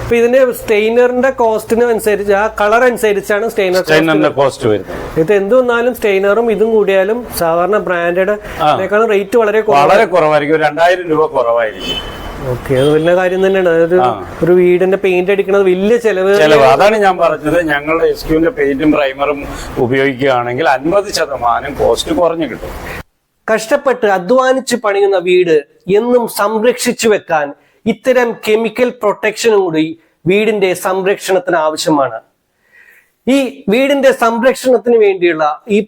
ഇപ്പൊ ഇതിന്റെ സ്റ്റെയിനറിന്റെ കോസ്റ്റിന് അനുസരിച്ച് ആ കളർ അനുസരിച്ചാണ് സ്റ്റെയിനർ സ്റ്റെയിനറിന്റെ കോസ്റ്റ് വരുന്നത്. ഇത് എന്ത് വന്നാലും സ്റ്റെയിനറും ഇതും കൂടിയാലും സാധാരണ ബ്രാൻഡഡ് അതിനേക്കാളും റേറ്റ് വളരെ വളരെ കുറവായിരിക്കും. രണ്ടായിരം രൂപ കുറവായിരിക്കും. ഓക്കെ അത് വലിയ കാര്യം തന്നെയാണ്. അതായത് ഒരു വീടിന്റെ പെയിന്റ് അടിക്കുന്നത് വലിയ ചെലവ് ചെലവ്. അതാണ് ഞാൻ പറഞ്ഞത്. ഞങ്ങളുടെ എസ് ക്യൂവിന്റെ പെയിന്റും പ്രൈമറും ഉപയോഗിക്കുകയാണെങ്കിൽ അൻപത് ശതമാനം കോസ്റ്റ് കുറഞ്ഞു കിട്ടും. കഷ്ടപ്പെട്ട് അധ്വാനിച്ച് പണിയുന്ന വീട് എന്നും സംരക്ഷിച്ചു വെക്കാൻ ഇത്തരം കെമിക്കൽ പ്രൊട്ടക്ഷനും കൂടി വീടിന്റെ സംരക്ഷണത്തിന് ആവശ്യമാണ്. ഈ വീടിന്റെ സംരക്ഷണത്തിന് വേണ്ടിയുള്ള ഈ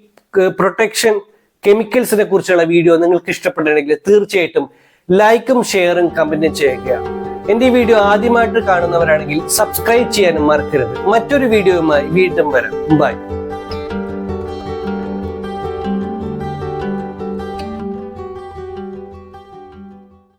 പ്രൊട്ടക്ഷൻ കെമിക്കൽസിനെ കുറിച്ചുള്ള വീഡിയോ നിങ്ങൾക്ക് ഇഷ്ടപ്പെട്ടിട്ടുണ്ടെങ്കിൽ തീർച്ചയായിട്ടും ലൈക്കും ഷെയറും കമന്റും ചെയ്യുക. എന്റെ ഈ വീഡിയോ ആദ്യമായിട്ട് കാണുന്നവരാണെങ്കിൽ സബ്സ്ക്രൈബ് ചെയ്യാനും മറക്കരുത്. മറ്റൊരു വീഡിയോയുമായി വീണ്ടും വരാം. ബൈ.